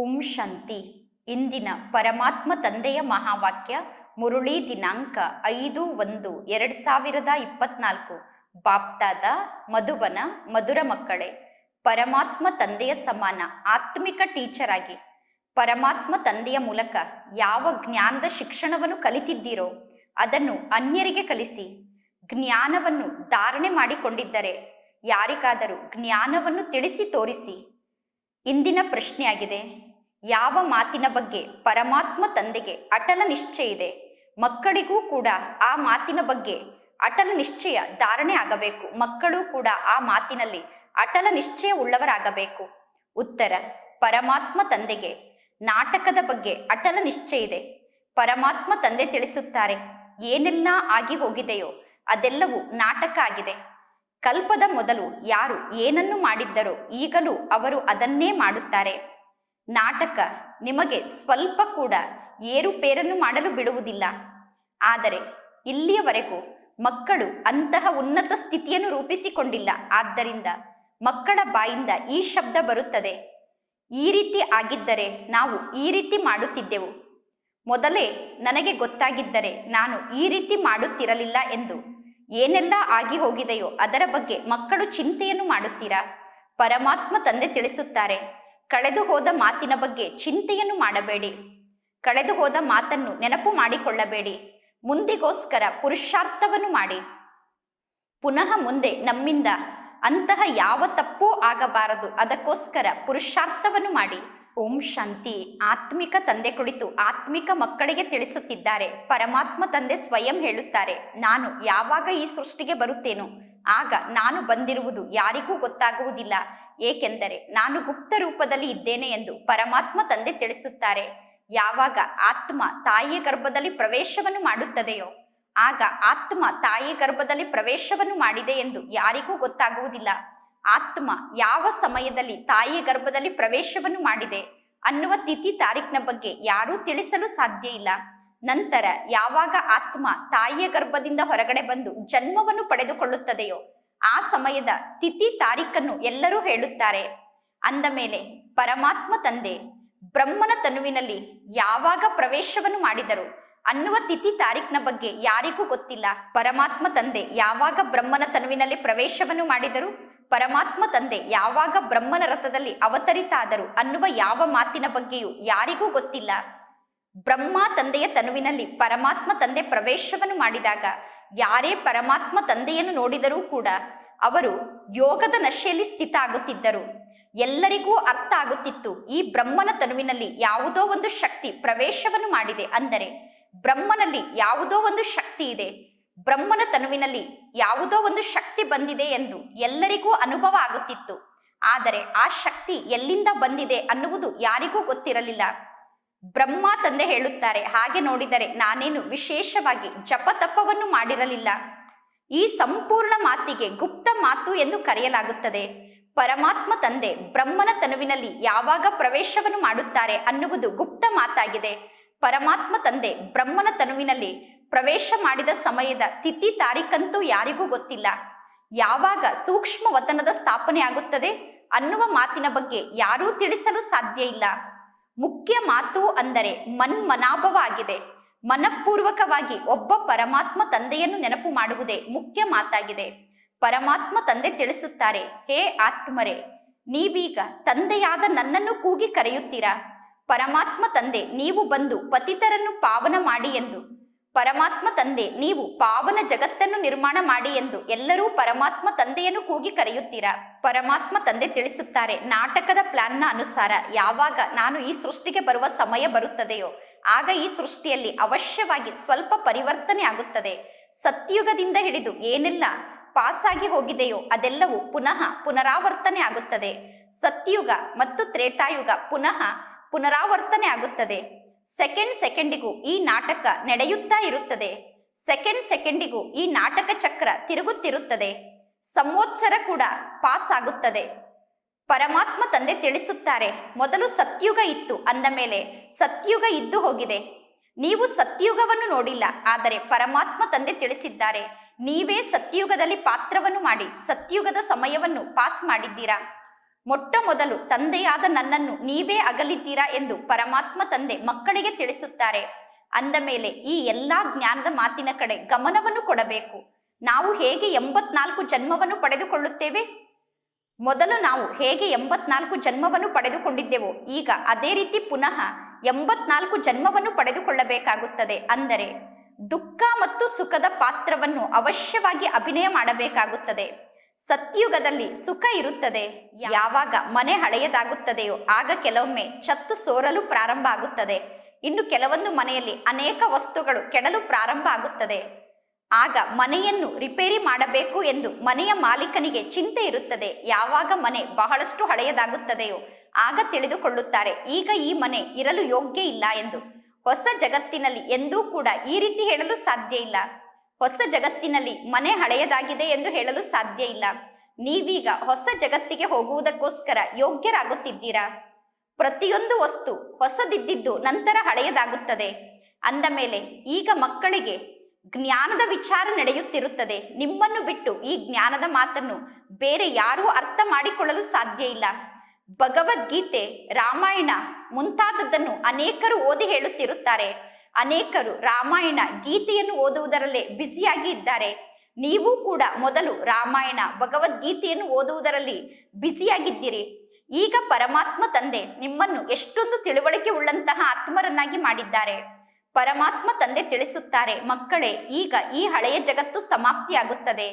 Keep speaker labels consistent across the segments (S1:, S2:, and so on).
S1: ಓಂ ಶಾಂತಿ. ಇಂದಿನ ಪರಮಾತ್ಮ ತಂದೆಯ ಮಹಾವಾಕ್ಯ, ಮುರುಳಿ ದಿನಾಂಕ ಐದು ಒಂದು ಎರಡು ಸಾವಿರದ ಇಪ್ಪತ್ನಾಲ್ಕು. ಬಾಪ್ತಾದ, ಮಧುಬನ, ಮಧುರ ಮಕ್ಕಳೇ, ಪರಮಾತ್ಮ ತಂದೆಯ ಸಮಾನ, ಆತ್ಮಿಕ ಟೀಚರ್ ಆಗಿ ಪರಮಾತ್ಮ ತಂದೆಯ ಮೂಲಕ ಯಾವ ಜ್ಞಾನದ ಶಿಕ್ಷಣವನ್ನು ಕಲಿತಿದ್ದೀರೋ, ಅದನ್ನು ಅನ್ಯರಿಗೆ ಕಲಿಸಿ. ಜ್ಞಾನವನ್ನು ಧಾರಣೆ ಮಾಡಿಕೊಂಡಿದ್ದರೆ, ಯಾರಿಗಾದರೂ ಜ್ಞಾನವನ್ನು ತಿಳಿಸಿ ತೋರಿಸಿ. ಇಂದಿನ ಪ್ರಶ್ನೆಯಾಗಿದೆ ಯಾವ ಮಾತಿನ ಬಗ್ಗೆ ಪರಮಾತ್ಮ ತಂದೆಗೆ ಅಟಲ ನಿಶ್ಚಯ ಇದೆ. ಮಕ್ಕಳಿಗೂ ಕೂಡ ಆ ಮಾತಿನ ಬಗ್ಗೆ ಅಟಲ ನಿಶ್ಚಯ ಧಾರಣೆ ಆಗಬೇಕು. ಮಕ್ಕಳು ಕೂಡ ಆ ಮಾತಿನಲ್ಲಿ ಅಟಲ ನಿಶ್ಚಯ ಉಳ್ಳವರಾಗಬೇಕು. ಉತ್ತರ, ಪರಮಾತ್ಮ ತಂದೆಗೆ ನಾಟಕದ ಬಗ್ಗೆ ಅಟಲ ನಿಶ್ಚಯ ಇದೆ. ಪರಮಾತ್ಮ ತಂದೆ ತಿಳಿಸುತ್ತಾರೆ, ಏನೆಲ್ಲ ಆಗಿ ಹೋಗಿದೆಯೋ ಅದೆಲ್ಲವೂ ನಾಟಕ ಆಗಿದೆ. ಕಲ್ಪದ ಮೊದಲು ಯಾರು ಏನನ್ನು ಮಾಡಿದ್ದರೋ ಈಗಲೂ ಅವರು ಅದನ್ನೇ ಮಾಡುತ್ತಾರೆ. ನಾಟಕ ನಿಮಗೆ ಸ್ವಲ್ಪ ಕೂಡ ಏರುಪೇರನ್ನು ಮಾಡಲು ಬಿಡುವುದಿಲ್ಲ. ಆದರೆ ಇಲ್ಲಿಯವರೆಗೂ ಮಕ್ಕಳು ಅಂತಹ ಉನ್ನತ ಸ್ಥಿತಿಯನ್ನು ರೂಪಿಸಿಕೊಂಡಿಲ್ಲ. ಆದ್ದರಿಂದ ಮಕ್ಕಳ ಬಾಯಿಂದ ಈ ಶಬ್ದ ಬರುತ್ತದೆ. ಈ ರೀತಿ ಆಗಿದ್ದರೆ ನಾವು ಈ ರೀತಿ ಮಾಡುತ್ತಿದ್ದೆವು. ಮೊದಲೇ ನನಗೆ ಗೊತ್ತಾಗಿದ್ದರೆ ನಾನು ಈ ರೀತಿ ಮಾಡುತ್ತಿರಲಿಲ್ಲ ಎಂದು. ಏನೆಲ್ಲ ಆಗಿ ಹೋಗಿದೆಯೋ ಅದರ ಬಗ್ಗೆ ಮಕ್ಕಳು ಚಿಂತೆಯನ್ನು ಮಾಡುತ್ತೀರಾ? ಪರಮಾತ್ಮ ತಂದೆ ತಿಳಿಸುತ್ತಾರೆ. ಕಳೆದು ಹೋದ ಮಾತಿನ ಬಗ್ಗೆ ಚಿಂತೆಯನ್ನು ಮಾಡಬೇಡಿ. ಕಳೆದು ಹೋದ ಮಾತನ್ನು ನೆನಪು ಮಾಡಿಕೊಳ್ಳಬೇಡಿ. ಮುಂದಿಗೋಸ್ಕರ ಪುರುಷಾರ್ಥವನ್ನು ಮಾಡಿ. ಪುನಃ ಮುಂದೆ ನಮ್ಮಿಂದ ಅಂತಹ ಯಾವ ತಪ್ಪೂ ಆಗಬಾರದು. ಅದಕ್ಕೋಸ್ಕರ ಪುರುಷಾರ್ಥವನ್ನು ಮಾಡಿ. ಓಂ ಶಾಂತಿ. ಆತ್ಮಿಕ ತಂದೆ ಕುಳಿತು ಆತ್ಮಿಕ ಮಕ್ಕಳಿಗೆ ತಿಳಿಸುತ್ತಿದ್ದಾರೆ. ಪರಮಾತ್ಮ ತಂದೆ ಸ್ವಯಂ ಹೇಳುತ್ತಾರೆ, ನಾನು ಯಾವಾಗ ಈ ಸೃಷ್ಟಿಗೆ ಬರುತ್ತೇನೋ, ಆಗ ನಾನು ಬಂದಿರುವುದು ಯಾರಿಗೂ ಗೊತ್ತಾಗುವುದಿಲ್ಲ. ಏಕೆಂದರೆ ನಾನು ಗುಪ್ತ ರೂಪದಲ್ಲಿ ಇದ್ದೇನೆ ಎಂದು ಪರಮಾತ್ಮ ತಂದೆ ತಿಳಿಸುತ್ತಾರೆ. ಯಾವಾಗ ಆತ್ಮ ತಾಯಿಯ ಗರ್ಭದಲ್ಲಿ ಪ್ರವೇಶವನ್ನು ಮಾಡುತ್ತದೆಯೋ, ಆಗ ಆತ್ಮ ತಾಯಿಯ ಗರ್ಭದಲ್ಲಿ ಪ್ರವೇಶವನ್ನು ಮಾಡಿದೆ ಎಂದು ಯಾರಿಗೂ ಗೊತ್ತಾಗುವುದಿಲ್ಲ. ಆತ್ಮ ಯಾವ ಸಮಯದಲ್ಲಿ ತಾಯಿಯ ಗರ್ಭದಲ್ಲಿ ಪ್ರವೇಶವನ್ನು ಮಾಡಿದೆ ಅನ್ನುವ ತಿಥಿ ತಾರೀಖಿನ ಬಗ್ಗೆ ಯಾರೂ ತಿಳಿಸಲು ಸಾಧ್ಯ ಇಲ್ಲ. ನಂತರ ಯಾವಾಗ ಆತ್ಮ ತಾಯಿಯ ಗರ್ಭದಿಂದ ಹೊರಗಡೆ ಬಂದು ಜನ್ಮವನ್ನು ಪಡೆದುಕೊಳ್ಳುತ್ತದೆಯೋ ಆ ಸಮಯದ ತಿಥಿ ತಾರೀಖನ್ನು ಎಲ್ಲರೂ ಹೇಳುತ್ತಾರೆ. ಅಂದ ಮೇಲೆ ಪರಮಾತ್ಮ ತಂದೆ ಬ್ರಹ್ಮನ ತನುವಿನಲ್ಲಿ ಯಾವಾಗ ಪ್ರವೇಶವನ್ನು ಮಾಡಿದರು ಅನ್ನುವ ತಿಥಿ ತಾರೀಖಿನ ಬಗ್ಗೆ ಯಾರಿಗೂ ಗೊತ್ತಿಲ್ಲ. ಪರಮಾತ್ಮ ತಂದೆ ಯಾವಾಗ ಬ್ರಹ್ಮನ ತನುವಿನಲ್ಲಿ ಪ್ರವೇಶವನ್ನು ಮಾಡಿದರು? ಪರಮಾತ್ಮ ತಂದೆ ಯಾವಾಗ ಬ್ರಹ್ಮನ ರಥದಲ್ಲಿ ಅವತರಿತಾದರು ಅನ್ನುವ ಯಾವ ಮಾತಿನ ಬಗ್ಗೆಯೂ ಯಾರಿಗೂ ಗೊತ್ತಿಲ್ಲ. ಬ್ರಹ್ಮ ತಂದೆಯ ತನುವಿನಲ್ಲಿ ಪರಮಾತ್ಮ ತಂದೆ ಪ್ರವೇಶವನ್ನು ಮಾಡಿದಾಗ ಯಾರೇ ಪರಮಾತ್ಮ ತಂದೆಯನ್ನು ನೋಡಿದರೂ ಕೂಡ ಅವರು ಯೋಗದ ನಶೆಯಲ್ಲಿ ಸ್ಥಿತ ಆಗುತ್ತಿದ್ದರು ಎಲ್ಲರಿಗೂ ಅರ್ಥ ಆಗುತ್ತಿತ್ತು, ಈ ಬ್ರಹ್ಮನ ತನುವಿನಲ್ಲಿ ಯಾವುದೋ ಒಂದು ಶಕ್ತಿ ಪ್ರವೇಶವನ್ನು ಮಾಡಿದೆ ಅಂದರೆ, ಬ್ರಹ್ಮನಲ್ಲಿ ಯಾವುದೋ ಒಂದು ಶಕ್ತಿ ಇದೆ, ಬ್ರಹ್ಮನ ತನುವಿನಲ್ಲಿ ಯಾವುದೋ ಒಂದು ಶಕ್ತಿ ಬಂದಿದೆ ಎಂದು ಎಲ್ಲರಿಗೂ ಅನುಭವ ಆಗುತ್ತಿತ್ತು. ಆದರೆ ಆ ಶಕ್ತಿ ಎಲ್ಲಿಂದ ಬಂದಿದೆ ಅನ್ನುವುದು ಯಾರಿಗೂ ಗೊತ್ತಿರಲಿಲ್ಲ. ಬ್ರಹ್ಮ ತಂದೆ ಹೇಳುತ್ತಾರೆ, ಹಾಗೆ ನೋಡಿದರೆ ನಾನೇನು ವಿಶೇಷವಾಗಿ ಜಪತಪವನ್ನು ಮಾಡಿರಲಿಲ್ಲ? ಈ ಸಂಪೂರ್ಣ ಮಾತಿಗೆ ಗುಪ್ತ ಮಾತು ಎಂದು ಕರೆಯಲಾಗುತ್ತದೆ. ಪರಮಾತ್ಮ ತಂದೆ ಬ್ರಹ್ಮನ ತನುವಿನಲ್ಲಿ ಯಾವಾಗ ಪ್ರವೇಶವನ್ನು ಮಾಡುತ್ತಾರೆ ಅನ್ನುವುದು ಗುಪ್ತ ಮಾತಾಗಿದೆ. ಪರಮಾತ್ಮ ತಂದೆ ಬ್ರಹ್ಮನ ತನುವಿನಲ್ಲಿ ಪ್ರವೇಶ ಮಾಡಿದ ಸಮಯದ ತಿಥಿ ತಾರೀಖಂತೂ ಯಾರಿಗೂ ಗೊತ್ತಿಲ್ಲ. ಯಾವಾಗ ಸೂಕ್ಷ್ಮ ವತನದ ಸ್ಥಾಪನೆ ಆಗುತ್ತದೆ ಅನ್ನುವ ಮಾತಿನ ಬಗ್ಗೆ ಯಾರೂ ತಿಳಿಸಲು ಸಾಧ್ಯ ಇಲ್ಲ. ಮುಖ್ಯ ಮಾತು ಅಂದರೆ ಮನ್ಮನಾಭವ ಆಗಿದೆ ಮನಪೂರ್ವಕವಾಗಿ ಒಬ್ಬ ಪರಮಾತ್ಮ ತಂದೆಯನ್ನು ನೆನಪು ಮಾಡುವುದೇ ಮುಖ್ಯ ಮಾತಾಗಿದೆ. ಪರಮಾತ್ಮ ತಂದೆ ತಿಳಿಸುತ್ತಾರೆ, ಹೇ ಆತ್ಮರೇ, ನೀವೀಗ ತಂದೆಯಾದ ನನ್ನನ್ನು ಕೂಗಿ ಕರೆಯುತ್ತೀರಾ? ಪರಮಾತ್ಮ ತಂದೆ, ನೀವು ಬಂದು ಪತಿತರನ್ನು ಪಾವನ ಮಾಡಿ ಎಂದು ಪರಮಾತ್ಮ ತಂದೆ, ನೀವು ಪಾವನ ಜಗತ್ತನ್ನು ನಿರ್ಮಾಣ ಮಾಡಿ ಎಂದು ಎಲ್ಲರೂ ಪರಮಾತ್ಮ ತಂದೆಯನ್ನು ಕೂಗಿ ಕರೆಯುತ್ತೀರಾ? ಪರಮಾತ್ಮ ತಂದೆ ತಿಳಿಸುತ್ತಾರೆ, ನಾಟಕದ ಪ್ಲಾನ್ನ ಅನುಸಾರ ಯಾವಾಗ ನಾನು ಈ ಸೃಷ್ಟಿಗೆ ಬರುವ ಸಮಯ ಬರುತ್ತದೆಯೋ, ಆಗ ಈ ಸೃಷ್ಟಿಯಲ್ಲಿ ಅವಶ್ಯವಾಗಿ ಸ್ವಲ್ಪ ಪರಿವರ್ತನೆ ಆಗುತ್ತದೆ. ಸತ್ಯುಗದಿಂದ ಹಿಡಿದು ಏನೆಲ್ಲ ಪಾಸಾಗಿ ಹೋಗಿದೆಯೋ ಅದೆಲ್ಲವೂ ಪುನಃ ಪುನರಾವರ್ತನೆ ಆಗುತ್ತದೆ. ಸತ್ಯುಗ ಮತ್ತು ತ್ರೇತಾಯುಗ ಪುನಃ ಪುನರಾವರ್ತನೆ ಆಗುತ್ತದೆ. ಸೆಕೆಂಡ್ ಸೆಕೆಂಡಿಗೂ ಈ ನಾಟಕ ನಡೆಯುತ್ತಾ ಇರುತ್ತದೆ. ಸೆಕೆಂಡ್ ಸೆಕೆಂಡಿಗೂ ಈ ನಾಟಕ ಚಕ್ರ ತಿರುಗುತ್ತಿರುತ್ತದೆ. ಸಂವತ್ಸರ ಕೂಡ ಪಾಸ್ ಆಗುತ್ತದೆ. ಪರಮಾತ್ಮ ತಂದೆ ತಿಳಿಸುತ್ತಾರೆ, ಮೊದಲು ಸತ್ಯುಗ ಇತ್ತು, ಅಂದ ಮೇಲೆ ಸತ್ಯುಗ ಇದ್ದು ಹೋಗಿದೆ. ನೀವು ಸತ್ಯುಗವನ್ನು ನೋಡಿಲ್ಲ, ಆದರೆ ಪರಮಾತ್ಮ ತಂದೆ ತಿಳಿಸಿದ್ದಾರೆ. ನೀವೇ ಸತ್ಯುಗದಲ್ಲಿ ಪಾತ್ರವನ್ನು ಮಾಡಿ, ಸತ್ಯುಗದ ಸಮಯವನ್ನು ಪಾಸ್ ಮಾಡಿದ್ದೀರಾ? ಮೊಟ್ಟ ಮೊದಲು ತಂದೆಯಾದ ನನ್ನನ್ನು ನೀವೇ ಅಗಲಿದ್ದೀರಾ ಎಂದು ಪರಮಾತ್ಮ ತಂದೆ ಮಕ್ಕಳಿಗೆ ತಿಳಿಸುತ್ತಾರೆ. ಅಂದ ಮೇಲೆ ಈ ಎಲ್ಲಾ ಜ್ಞಾನದ ಮಾತಿನ ಕಡೆ ಗಮನವನ್ನು ಕೊಡಬೇಕು. ನಾವು ಹೇಗೆ ಎಂಬತ್ನಾಲ್ಕು ಜನ್ಮವನ್ನು ಪಡೆದುಕೊಳ್ಳುತ್ತೇವೆ? ಮೊದಲು ನಾವು ಹೇಗೆ ಎಂಬತ್ನಾಲ್ಕು ಜನ್ಮವನ್ನು ಪಡೆದುಕೊಂಡಿದ್ದೆವೋ, ಈಗ ಅದೇ ರೀತಿ ಪುನಃ ಎಂಬತ್ನಾಲ್ಕು ಜನ್ಮವನ್ನು ಪಡೆದುಕೊಳ್ಳಬೇಕಾಗುತ್ತದೆ. ಅಂದರೆ ದುಃಖ ಮತ್ತು ಸುಖದ ಪಾತ್ರವನ್ನು ಅವಶ್ಯವಾಗಿ ಅಭಿನಯ ಮಾಡಬೇಕಾಗುತ್ತದೆ. ಸತ್ಯುಗದಲ್ಲಿ ಸುಖ ಇರುತ್ತದೆ. ಯಾವಾಗ ಮನೆ ಹಳೆಯದಾಗುತ್ತದೆಯೋ ಆಗ ಕೆಲವೊಮ್ಮೆ ಚತ್ತು ಸೋರಲು ಪ್ರಾರಂಭ ಆಗುತ್ತದೆ. ಇನ್ನು ಕೆಲವೊಂದು ಮನೆಯಲ್ಲಿ ಅನೇಕ ವಸ್ತುಗಳು ಕೆಡಲು ಪ್ರಾರಂಭ ಆಗುತ್ತದೆ. ಆಗ ಮನೆಯನ್ನು ರಿಪೇರಿ ಮಾಡಬೇಕು ಎಂದು ಮನೆಯ ಮಾಲೀಕನಿಗೆ ಚಿಂತೆ ಇರುತ್ತದೆ. ಯಾವಾಗ ಮನೆ ಬಹಳಷ್ಟು ಹಳೆಯದಾಗುತ್ತದೆಯೋ ಆಗ ತಿಳಿದುಕೊಳ್ಳುತ್ತಾರೆ. ಈಗ ಈ ಮನೆ ಇರಲು ಯೋಗ್ಯ ಇಲ್ಲ ಎಂದು. ಹೊಸ ಜಗತ್ತಿನಲ್ಲಿ ಎಂದೂ ಕೂಡ ಈ ರೀತಿ ಹೇಳಲು ಸಾಧ್ಯ ಇಲ್ಲ. ಹೊಸ ಜಗತ್ತಿನಲ್ಲಿ ಮನೆ ಹಳೆಯದಾಗಿದೆ ಎಂದು ಹೇಳಲು ಸಾಧ್ಯ ಇಲ್ಲ. ನೀವೀಗ ಹೊಸ ಜಗತ್ತಿಗೆ ಹೋಗುವುದಕ್ಕೋಸ್ಕರ ಯೋಗ್ಯರಾಗುತ್ತಿದ್ದೀರಾ? ಪ್ರತಿಯೊಂದು ವಸ್ತು ಹೊಸದಿದ್ದಿದ್ದು ನಂತರ ಹಳೆಯದಾಗುತ್ತದೆ. ಅಂದ ಮೇಲೆ ಈಗ ಮಕ್ಕಳಿಗೆ ಜ್ಞಾನದ ವಿಚಾರ ನಡೆಯುತ್ತಿರುತ್ತದೆ. ನಿಮ್ಮನ್ನು ಬಿಟ್ಟು ಈ ಜ್ಞಾನದ ಮಾತನ್ನು ಬೇರೆ ಯಾರೂ ಅರ್ಥ ಮಾಡಿಕೊಳ್ಳಲು ಸಾಧ್ಯ ಇಲ್ಲ. ಭಗವದ್ಗೀತೆ, ರಾಮಾಯಣ ಮುಂತಾದದ್ದನ್ನು ಅನೇಕರು ಓದಿ ಹೇಳುತ್ತಿರುತ್ತಾರೆ. ಅನೇಕರು ರಾಮಾಯಣ ಗೀತೆಯನ್ನು ಓದುವುದರಲ್ಲೇ ಬ್ಯುಸಿಯಾಗಿ ಇದ್ದಾರೆ. ನೀವು ಕೂಡ ಮೊದಲು ರಾಮಾಯಣ, ಭಗವದ್ಗೀತೆಯನ್ನು ಓದುವುದರಲ್ಲಿ ಬ್ಯುಸಿಯಾಗಿದ್ದೀರಿ. ಈಗ ಪರಮಾತ್ಮ ತಂದೆ ನಿಮ್ಮನ್ನು ಎಷ್ಟೊಂದು ತಿಳುವಳಿಕೆ ಉಳ್ಳಂತಹ ಆತ್ಮರನ್ನಾಗಿ ಮಾಡಿದ್ದಾರೆ. ಪರಮಾತ್ಮ ತಂದೆ ತಿಳಿಸುತ್ತಾರೆ, ಮಕ್ಕಳೇ, ಈಗ ಈ ಹಳೆಯ ಜಗತ್ತು ಸಮಾಪ್ತಿಯಾಗುತ್ತದೆ.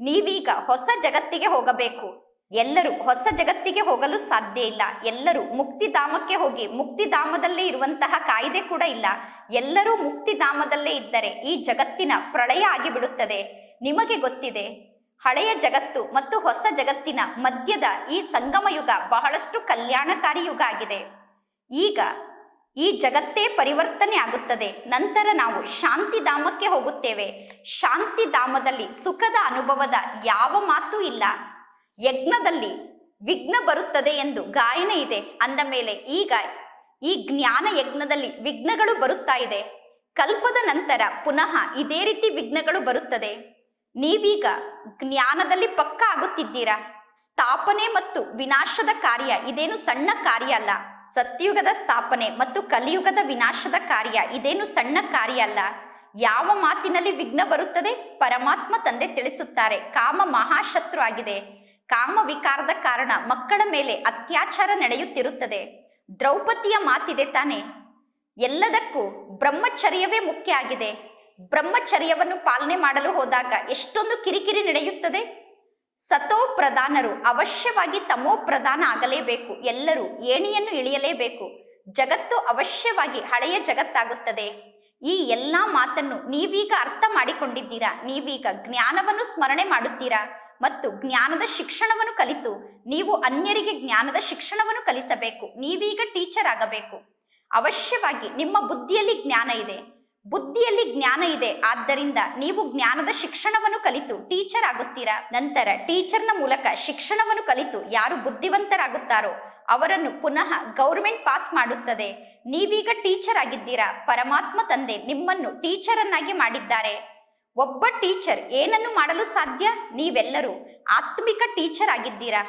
S1: ನೀವೀಗ ಹೊಸ ಜಗತ್ತಿಗೆ ಹೋಗಬೇಕು. ಎಲ್ಲರೂ ಹೊಸ ಜಗತ್ತಿಗೆ ಹೋಗಲು ಸಾಧ್ಯ ಇಲ್ಲ. ಎಲ್ಲರೂ ಮುಕ್ತಿಧಾಮಕ್ಕೆ ಹೋಗಿ ಮುಕ್ತಿಧಾಮದಲ್ಲೇ ಇರುವಂತಹ ಕಾಯ್ದೆ ಕೂಡ ಇಲ್ಲ. ಎಲ್ಲರೂ ಮುಕ್ತಿಧಾಮದಲ್ಲೇ ಇದ್ದರೆ ಈ ಜಗತ್ತಿನ ಪ್ರಳಯ ಆಗಿಬಿಡುತ್ತದೆ. ನಿಮಗೆ ಗೊತ್ತಿದೆ, ಹಳೆಯ ಜಗತ್ತು ಮತ್ತು ಹೊಸ ಜಗತ್ತಿನ ಮಧ್ಯದ ಈ ಸಂಗಮ ಯುಗ ಬಹಳಷ್ಟು ಕಲ್ಯಾಣಕಾರಿ ಯುಗ ಆಗಿದೆ. ಈಗ ಈ ಜಗತ್ತೇ ಪರಿವರ್ತನೆ ಆಗುತ್ತದೆ. ನಂತರ ನಾವು ಶಾಂತಿಧಾಮಕ್ಕೆ ಹೋಗುತ್ತೇವೆ. ಶಾಂತಿಧಾಮದಲ್ಲಿ ಸುಖದ ಅನುಭವದ ಯಾವ ಮಾತು ಇಲ್ಲ. ಯಜ್ಞದಲ್ಲಿ ವಿಘ್ನ ಬರುತ್ತದೆ ಎಂದು ಗಾಯನ ಇದೆ. ಅಂದ ಮೇಲೆ ಈಗ ಈ ಜ್ಞಾನ ಯಜ್ಞದಲ್ಲಿ ವಿಘ್ನಗಳು ಬರುತ್ತಾ ಇದೆ. ಕಲ್ಪದ ನಂತರ ಪುನಃ ಇದೇ ರೀತಿ ವಿಘ್ನಗಳು ಬರುತ್ತದೆ. ನೀವೀಗ ಜ್ಞಾನದಲ್ಲಿ ಪಕ್ಕ ಆಗುತ್ತಿದ್ದೀರಾ? ಸ್ಥಾಪನೆ ಮತ್ತು ವಿನಾಶದ ಕಾರ್ಯ ಇದೇನು ಸಣ್ಣ ಕಾರ್ಯ ಅಲ್ಲ. ಸತ್ಯುಗದ ಸ್ಥಾಪನೆ ಮತ್ತು ಕಲಿಯುಗದ ವಿನಾಶದ ಕಾರ್ಯ ಇದೇನು ಸಣ್ಣ ಕಾರ್ಯ ಅಲ್ಲ. ಯಾವ ಮಾತಿನಲ್ಲಿ ವಿಘ್ನ ಬರುತ್ತದೆ? ಪರಮಾತ್ಮ ತಂದೆ ತಿಳಿಸುತ್ತಾರೆ, ಕಾಮ ಮಹಾಶತ್ರು ಆಗಿದೆ. ಕಾಮ ವಿಕಾರದ ಕಾರಣ ಮಕ್ಕಳ ಮೇಲೆ ಅತ್ಯಾಚಾರ ನಡೆಯುತ್ತಿರುತ್ತದೆ. ದ್ರೌಪದಿಯ ಮಾತಿದೆ ತಾನೆ, ಎಲ್ಲದಕ್ಕೂ ಬ್ರಹ್ಮಚರ್ಯವೇ ಮುಖ್ಯ ಆಗಿದೆ. ಬ್ರಹ್ಮಚರ್ಯವನ್ನು ಪಾಲನೆ ಮಾಡಲು ಹೋದಾಗ ಎಷ್ಟೊಂದು ಕಿರಿಕಿರಿ ನಡೆಯುತ್ತದೆ. ಸತೋ ಪ್ರಧಾನರು ಅವಶ್ಯವಾಗಿ ತಮೋ ಪ್ರಧಾನ ಆಗಲೇಬೇಕು. ಎಲ್ಲರೂ ಏಣಿಯನ್ನು ಇಳಿಯಲೇಬೇಕು. ಜಗತ್ತು ಅವಶ್ಯವಾಗಿ ಹಳೆಯ ಜಗತ್ತಾಗುತ್ತದೆ. ಈ ಎಲ್ಲಾ ಮಾತನ್ನು ನೀವೀಗ ಅರ್ಥ ಮಾಡಿಕೊಂಡಿದ್ದೀರಾ? ನೀವೀಗ ಜ್ಞಾನವನ್ನು ಸ್ಮರಣೆ ಮಾಡುತ್ತೀರಾ? ಮತ್ತು ಜ್ಞಾನದ ಶಿಕ್ಷಣವನ್ನು ಕಲಿತು ನೀವು ಅನ್ಯರಿಗೆ ಜ್ಞಾನದ ಶಿಕ್ಷಣವನ್ನು ಕಲಿಸಬೇಕು. ನೀವೀಗ ಟೀಚರ್ ಆಗಬೇಕು. ಅವಶ್ಯವಾಗಿ ನಿಮ್ಮ ಬುದ್ಧಿಯಲ್ಲಿ ಜ್ಞಾನ ಇದೆ. ಬುದ್ಧಿಯಲ್ಲಿ ಜ್ಞಾನ ಇದೆ. ಆದ್ದರಿಂದ ನೀವು ಜ್ಞಾನದ ಶಿಕ್ಷಣವನ್ನು ಕಲಿತು ಟೀಚರ್ ಆಗುತ್ತೀರಾ? ನಂತರ ಟೀಚರ್ನ ಮೂಲಕ ಶಿಕ್ಷಣವನ್ನು ಕಲಿತು ಯಾರು ಬುದ್ಧಿವಂತರಾಗುತ್ತಾರೋ ಅವರನ್ನು ಪುನಃ ಗೌರ್ಮೆಂಟ್ ಪಾಸ್ ಮಾಡುತ್ತದೆ. ನೀವೀಗ ಟೀಚರ್ ಆಗಿದ್ದೀರಾ? ಪರಮಾತ್ಮ ತಂದೆ ನಿಮ್ಮನ್ನು ಟೀಚರನ್ನಾಗಿ ಮಾಡಿದ್ದಾರೆ. ಒಬ್ಬ ಟೀಚರ್ ಏನನ್ನು ಮಾಡಲು ಸಾಧ್ಯ? ನೀವೆಲ್ಲರೂ ಆತ್ಮಿಕ ಟೀಚರ್ ಆಗಿದ್ದೀರಾ?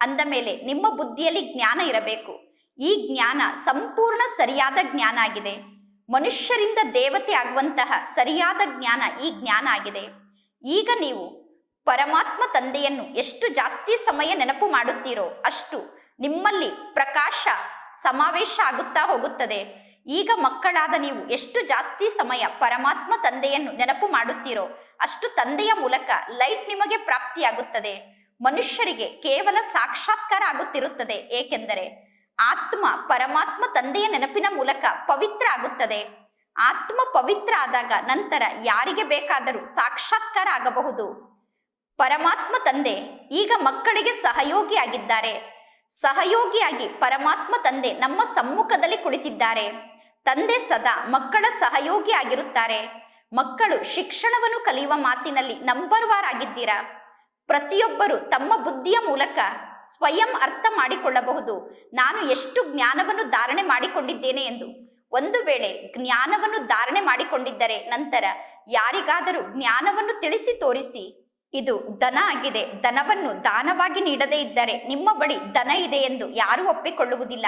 S1: ಅಂದ ಮೇಲೆ ನಿಮ್ಮ ಬುದ್ಧಿಯಲ್ಲಿ ಜ್ಞಾನ ಇರಬೇಕು. ಈ ಜ್ಞಾನ ಸಂಪೂರ್ಣ ಸರಿಯಾದ ಜ್ಞಾನ ಆಗಿದೆ. ಮನುಷ್ಯರಿಂದ ದೇವತೆ ಆಗುವಂತಹ ಸರಿಯಾದ ಜ್ಞಾನ ಈ ಜ್ಞಾನ ಆಗಿದೆ. ಈಗ ನೀವು ಪರಮಾತ್ಮ ತಂದೆಯನ್ನು ಎಷ್ಟು ಜಾಸ್ತಿ ಸಮಯ ನೆನಪು ಮಾಡುತ್ತೀರೋ ಅಷ್ಟು ನಿಮ್ಮಲ್ಲಿ ಪ್ರಕಾಶ, ಸಮಾವೇಶ ಆಗುತ್ತಾ ಹೋಗುತ್ತದೆ. ಈಗ ಮಕ್ಕಳಾದ ನೀವು ಎಷ್ಟು ಜಾಸ್ತಿ ಸಮಯ ಪರಮಾತ್ಮ ತಂದೆಯನ್ನು ನೆನಪು ಮಾಡುತ್ತೀರೋ ಅಷ್ಟು ತಂದೆಯ ಮೂಲಕ ಲೈಟ್ ನಿಮಗೆ ಪ್ರಾಪ್ತಿಯಾಗುತ್ತದೆ. ಮನುಷ್ಯರಿಗೆ ಕೇವಲ ಸಾಕ್ಷಾತ್ಕಾರ ಆಗುತ್ತಿರುತ್ತದೆ. ಏಕೆಂದರೆ ಆತ್ಮ ಪರಮಾತ್ಮ ತಂದೆಯ ನೆನಪಿನ ಮೂಲಕ ಪವಿತ್ರ ಆಗುತ್ತದೆ. ಆತ್ಮ ಪವಿತ್ರ ಆದಾಗ ನಂತರ ಯಾರಿಗೆ ಬೇಕಾದರೂ ಸಾಕ್ಷಾತ್ಕಾರ ಆಗಬಹುದು. ಪರಮಾತ್ಮ ತಂದೆ ಈಗ ಮಕ್ಕಳಿಗೆ ಸಹಯೋಗಿಯಾಗಿದ್ದಾರೆ. ಸಹಯೋಗಿಯಾಗಿ ಪರಮಾತ್ಮ ತಂದೆ ನಮ್ಮ ಸಮ್ಮುಖದಲ್ಲಿ ಕುಳಿತಿದ್ದಾರೆ. ತಂದೆ ಸದಾ ಮಕ್ಕಳ ಸಹಯೋಗಿ ಆಗಿರುತ್ತಾರೆ. ಮಕ್ಕಳು ಶಿಕ್ಷಣವನ್ನು ಕಲಿಯುವ ಮಾತಿನಲ್ಲಿ ನಂಬರ್ ವಾರ್ ಆಗಿದ್ದೀರಾ? ಪ್ರತಿಯೊಬ್ಬರು ತಮ್ಮ ಬುದ್ಧಿಯ ಮೂಲಕ ಸ್ವಯಂ ಅರ್ಥ ಮಾಡಿಕೊಳ್ಳಬಹುದು. ನಾನು ಎಷ್ಟು ಜ್ಞಾನವನ್ನು ಧಾರಣೆ ಮಾಡಿಕೊಂಡಿದ್ದೇನೆ ಎಂದು. ಒಂದು ವೇಳೆ ಜ್ಞಾನವನ್ನು ಧಾರಣೆ ಮಾಡಿಕೊಂಡಿದ್ದರೆ ನಂತರ ಯಾರಿಗಾದರೂ ಜ್ಞಾನವನ್ನು ತಿಳಿಸಿ ತೋರಿಸಿ. ಇದು ದನ ಆಗಿದೆ. ದನವನ್ನು ದಾನವಾಗಿ ನೀಡದೇ ಇದ್ದರೆ ನಿಮ್ಮ ಬಳಿ ದನ ಇದೆ ಎಂದು ಯಾರೂ ಒಪ್ಪಿಕೊಳ್ಳುವುದಿಲ್ಲ.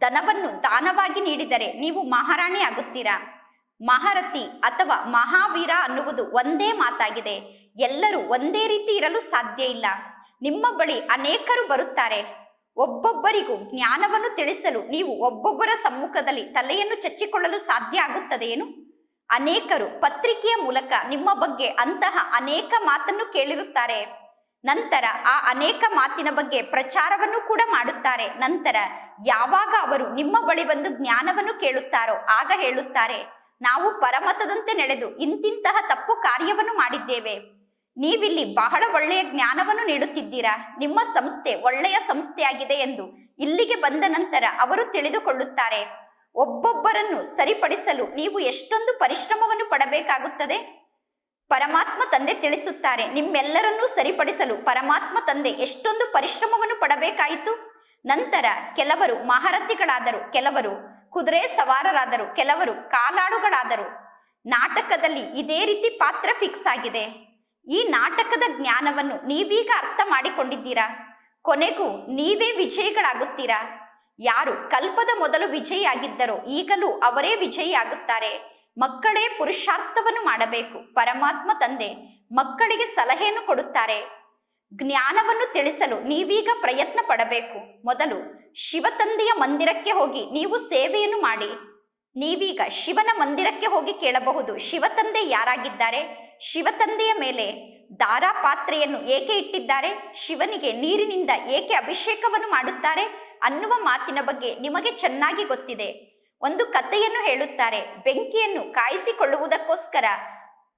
S1: ದನವನ್ನು ದಾನವಾಗಿ ನೀಡಿದರೆ ನೀವು ಮಹಾರಾಣಿ ಆಗುತ್ತೀರಾ? ಮಹಾರಥಿ ಅಥವಾ ಮಹಾವೀರ ಅನ್ನುವುದು ಒಂದೇ ಮಾತಾಗಿದೆ. ಎಲ್ಲರೂ ಒಂದೇ ರೀತಿ ಇರಲು ಸಾಧ್ಯ ಇಲ್ಲ. ನಿಮ್ಮ ಬಳಿ ಅನೇಕರು ಬರುತ್ತಾರೆ. ಒಬ್ಬೊಬ್ಬರಿಗೂ ಜ್ಞಾನವನ್ನು ತಿಳಿಸಲು ನೀವು ಒಬ್ಬೊಬ್ಬರ ಸಮ್ಮುಖದಲ್ಲಿ ತಲೆಯನ್ನು ಚಚ್ಚಿಕೊಳ್ಳಲು ಸಾಧ್ಯ ಆಗುತ್ತದೆಯೇನು? ಅನೇಕರು ಪತ್ರಿಕೆಯ ಮೂಲಕ ನಿಮ್ಮ ಬಗ್ಗೆ ಅಂತಹ ಅನೇಕ ಮಾತನ್ನು ಕೇಳಿರುತ್ತಾರೆ. ನಂತರ ಆ ಅನೇಕ ಮಾತಿನ ಬಗ್ಗೆ ಪ್ರಚಾರವನ್ನು ಕೂಡ ಮಾಡುತ್ತಾರೆ. ನಂತರ ಯಾವಾಗ ಅವರು ನಿಮ್ಮ ಬಳಿ ಬಂದು ಜ್ಞಾನವನ್ನು ಕೇಳುತ್ತಾರೋ ಆಗ ಹೇಳುತ್ತಾರೆ, ನಾವು ಪರಮತದಂತೆ ನಡೆದು ಇಂತಿಂತಹ ತಪ್ಪು ಕಾರ್ಯವನ್ನು ಮಾಡಿದ್ದೇವೆ. ನೀವಿಲ್ಲಿ ಬಹಳ ಒಳ್ಳೆಯ ಜ್ಞಾನವನ್ನು ನೀಡುತ್ತಿದ್ದೀರಾ? ನಿಮ್ಮ ಸಂಸ್ಥೆ ಒಳ್ಳೆಯ ಸಂಸ್ಥೆಯಾಗಿದೆ ಎಂದು ಇಲ್ಲಿಗೆ ಬಂದ ನಂತರ ಅವರು ತಿಳಿದುಕೊಳ್ಳುತ್ತಾರೆ. ಒಬ್ಬೊಬ್ಬರನ್ನು ಸರಿಪಡಿಸಲು ನೀವು ಎಷ್ಟೊಂದು ಪರಿಶ್ರಮವನ್ನು ಪಡಬೇಕಾಗುತ್ತದೆ? ಪರಮಾತ್ಮ ತಂದೆ ತಿಳಿಸುತ್ತಾರೆ, ನಿಮ್ಮೆಲ್ಲರನ್ನೂ ಸರಿಪಡಿಸಲು ಪರಮಾತ್ಮ ತಂದೆ ಎಷ್ಟೊಂದು ಪರಿಶ್ರಮವನ್ನು ಪಡಬೇಕಾಯಿತು? ನಂತರ ಕೆಲವರು ಮಹಾರಥಿಗಳಾದರು, ಕೆಲವರು ಕುದುರೆ ಸವಾರರಾದರು, ಕೆಲವರು ಕಾಲಾಳುಗಳಾದರು. ನಾಟಕದಲ್ಲಿ ಇದೇ ರೀತಿ ಪಾತ್ರ ಫಿಕ್ಸ್ ಆಗಿದೆ. ಈ ನಾಟಕದ ಜ್ಞಾನವನ್ನು ನೀವೀಗ ಅರ್ಥ ಮಾಡಿಕೊಂಡಿದ್ದೀರಾ? ಕೊನೆಗೂ ನೀವೇ ವಿಜಯಿಗಳಾಗುತ್ತೀರಾ? ಯಾರು ಕಲ್ಪದ ಮೊದಲು ವಿಜಯಿಯಾಗಿದ್ದರೋ ಈಗಲೂ ಅವರೇ ವಿಜಯಿಯಾಗುತ್ತಾರೆ. ಮಕ್ಕಳೇ ಪುರುಷಾರ್ಥವನ್ನು ಮಾಡಬೇಕು. ಪರಮಾತ್ಮ ತಂದೆ ಮಕ್ಕಳಿಗೆ ಸಲಹೆಯನ್ನು ಕೊಡುತ್ತಾರೆ. ಜ್ಞಾನವನ್ನು ತಿಳಿಸಲು ನೀವೀಗ ಪ್ರಯತ್ನ ಪಡಬೇಕು. ಮೊದಲು ಶಿವತಂದೆಯ ಮಂದಿರಕ್ಕೆ ಹೋಗಿ ನೀವು ಸೇವೆಯನ್ನು ಮಾಡಿ. ನೀವೀಗ ಶಿವನ ಮಂದಿರಕ್ಕೆ ಹೋಗಿ ಕೇಳಬಹುದು. ಶಿವತಂದೆ ಯಾರಾಗಿದ್ದಾರೆ? ಶಿವತಂದೆಯ ಮೇಲೆ ದಾರಾ ಪಾತ್ರೆಯನ್ನು ಏಕೆ ಇಟ್ಟಿದ್ದಾರೆ? ಶಿವನಿಗೆ ನೀರಿನಿಂದ ಏಕೆ ಅಭಿಷೇಕವನ್ನು ಮಾಡುತ್ತಾರೆ? ಅನ್ನುವ ಮಾತಿನ ಬಗ್ಗೆ ನಿಮಗೆ ಚೆನ್ನಾಗಿ ಗೊತ್ತಿದೆ. ಒಂದು ಕಥೆಯನ್ನು ಹೇಳುತ್ತಾರೆ. ಬೆಂಕಿಯನ್ನು ಕಾಯಿಸಿಕೊಳ್ಳುವುದಕ್ಕೋಸ್ಕರ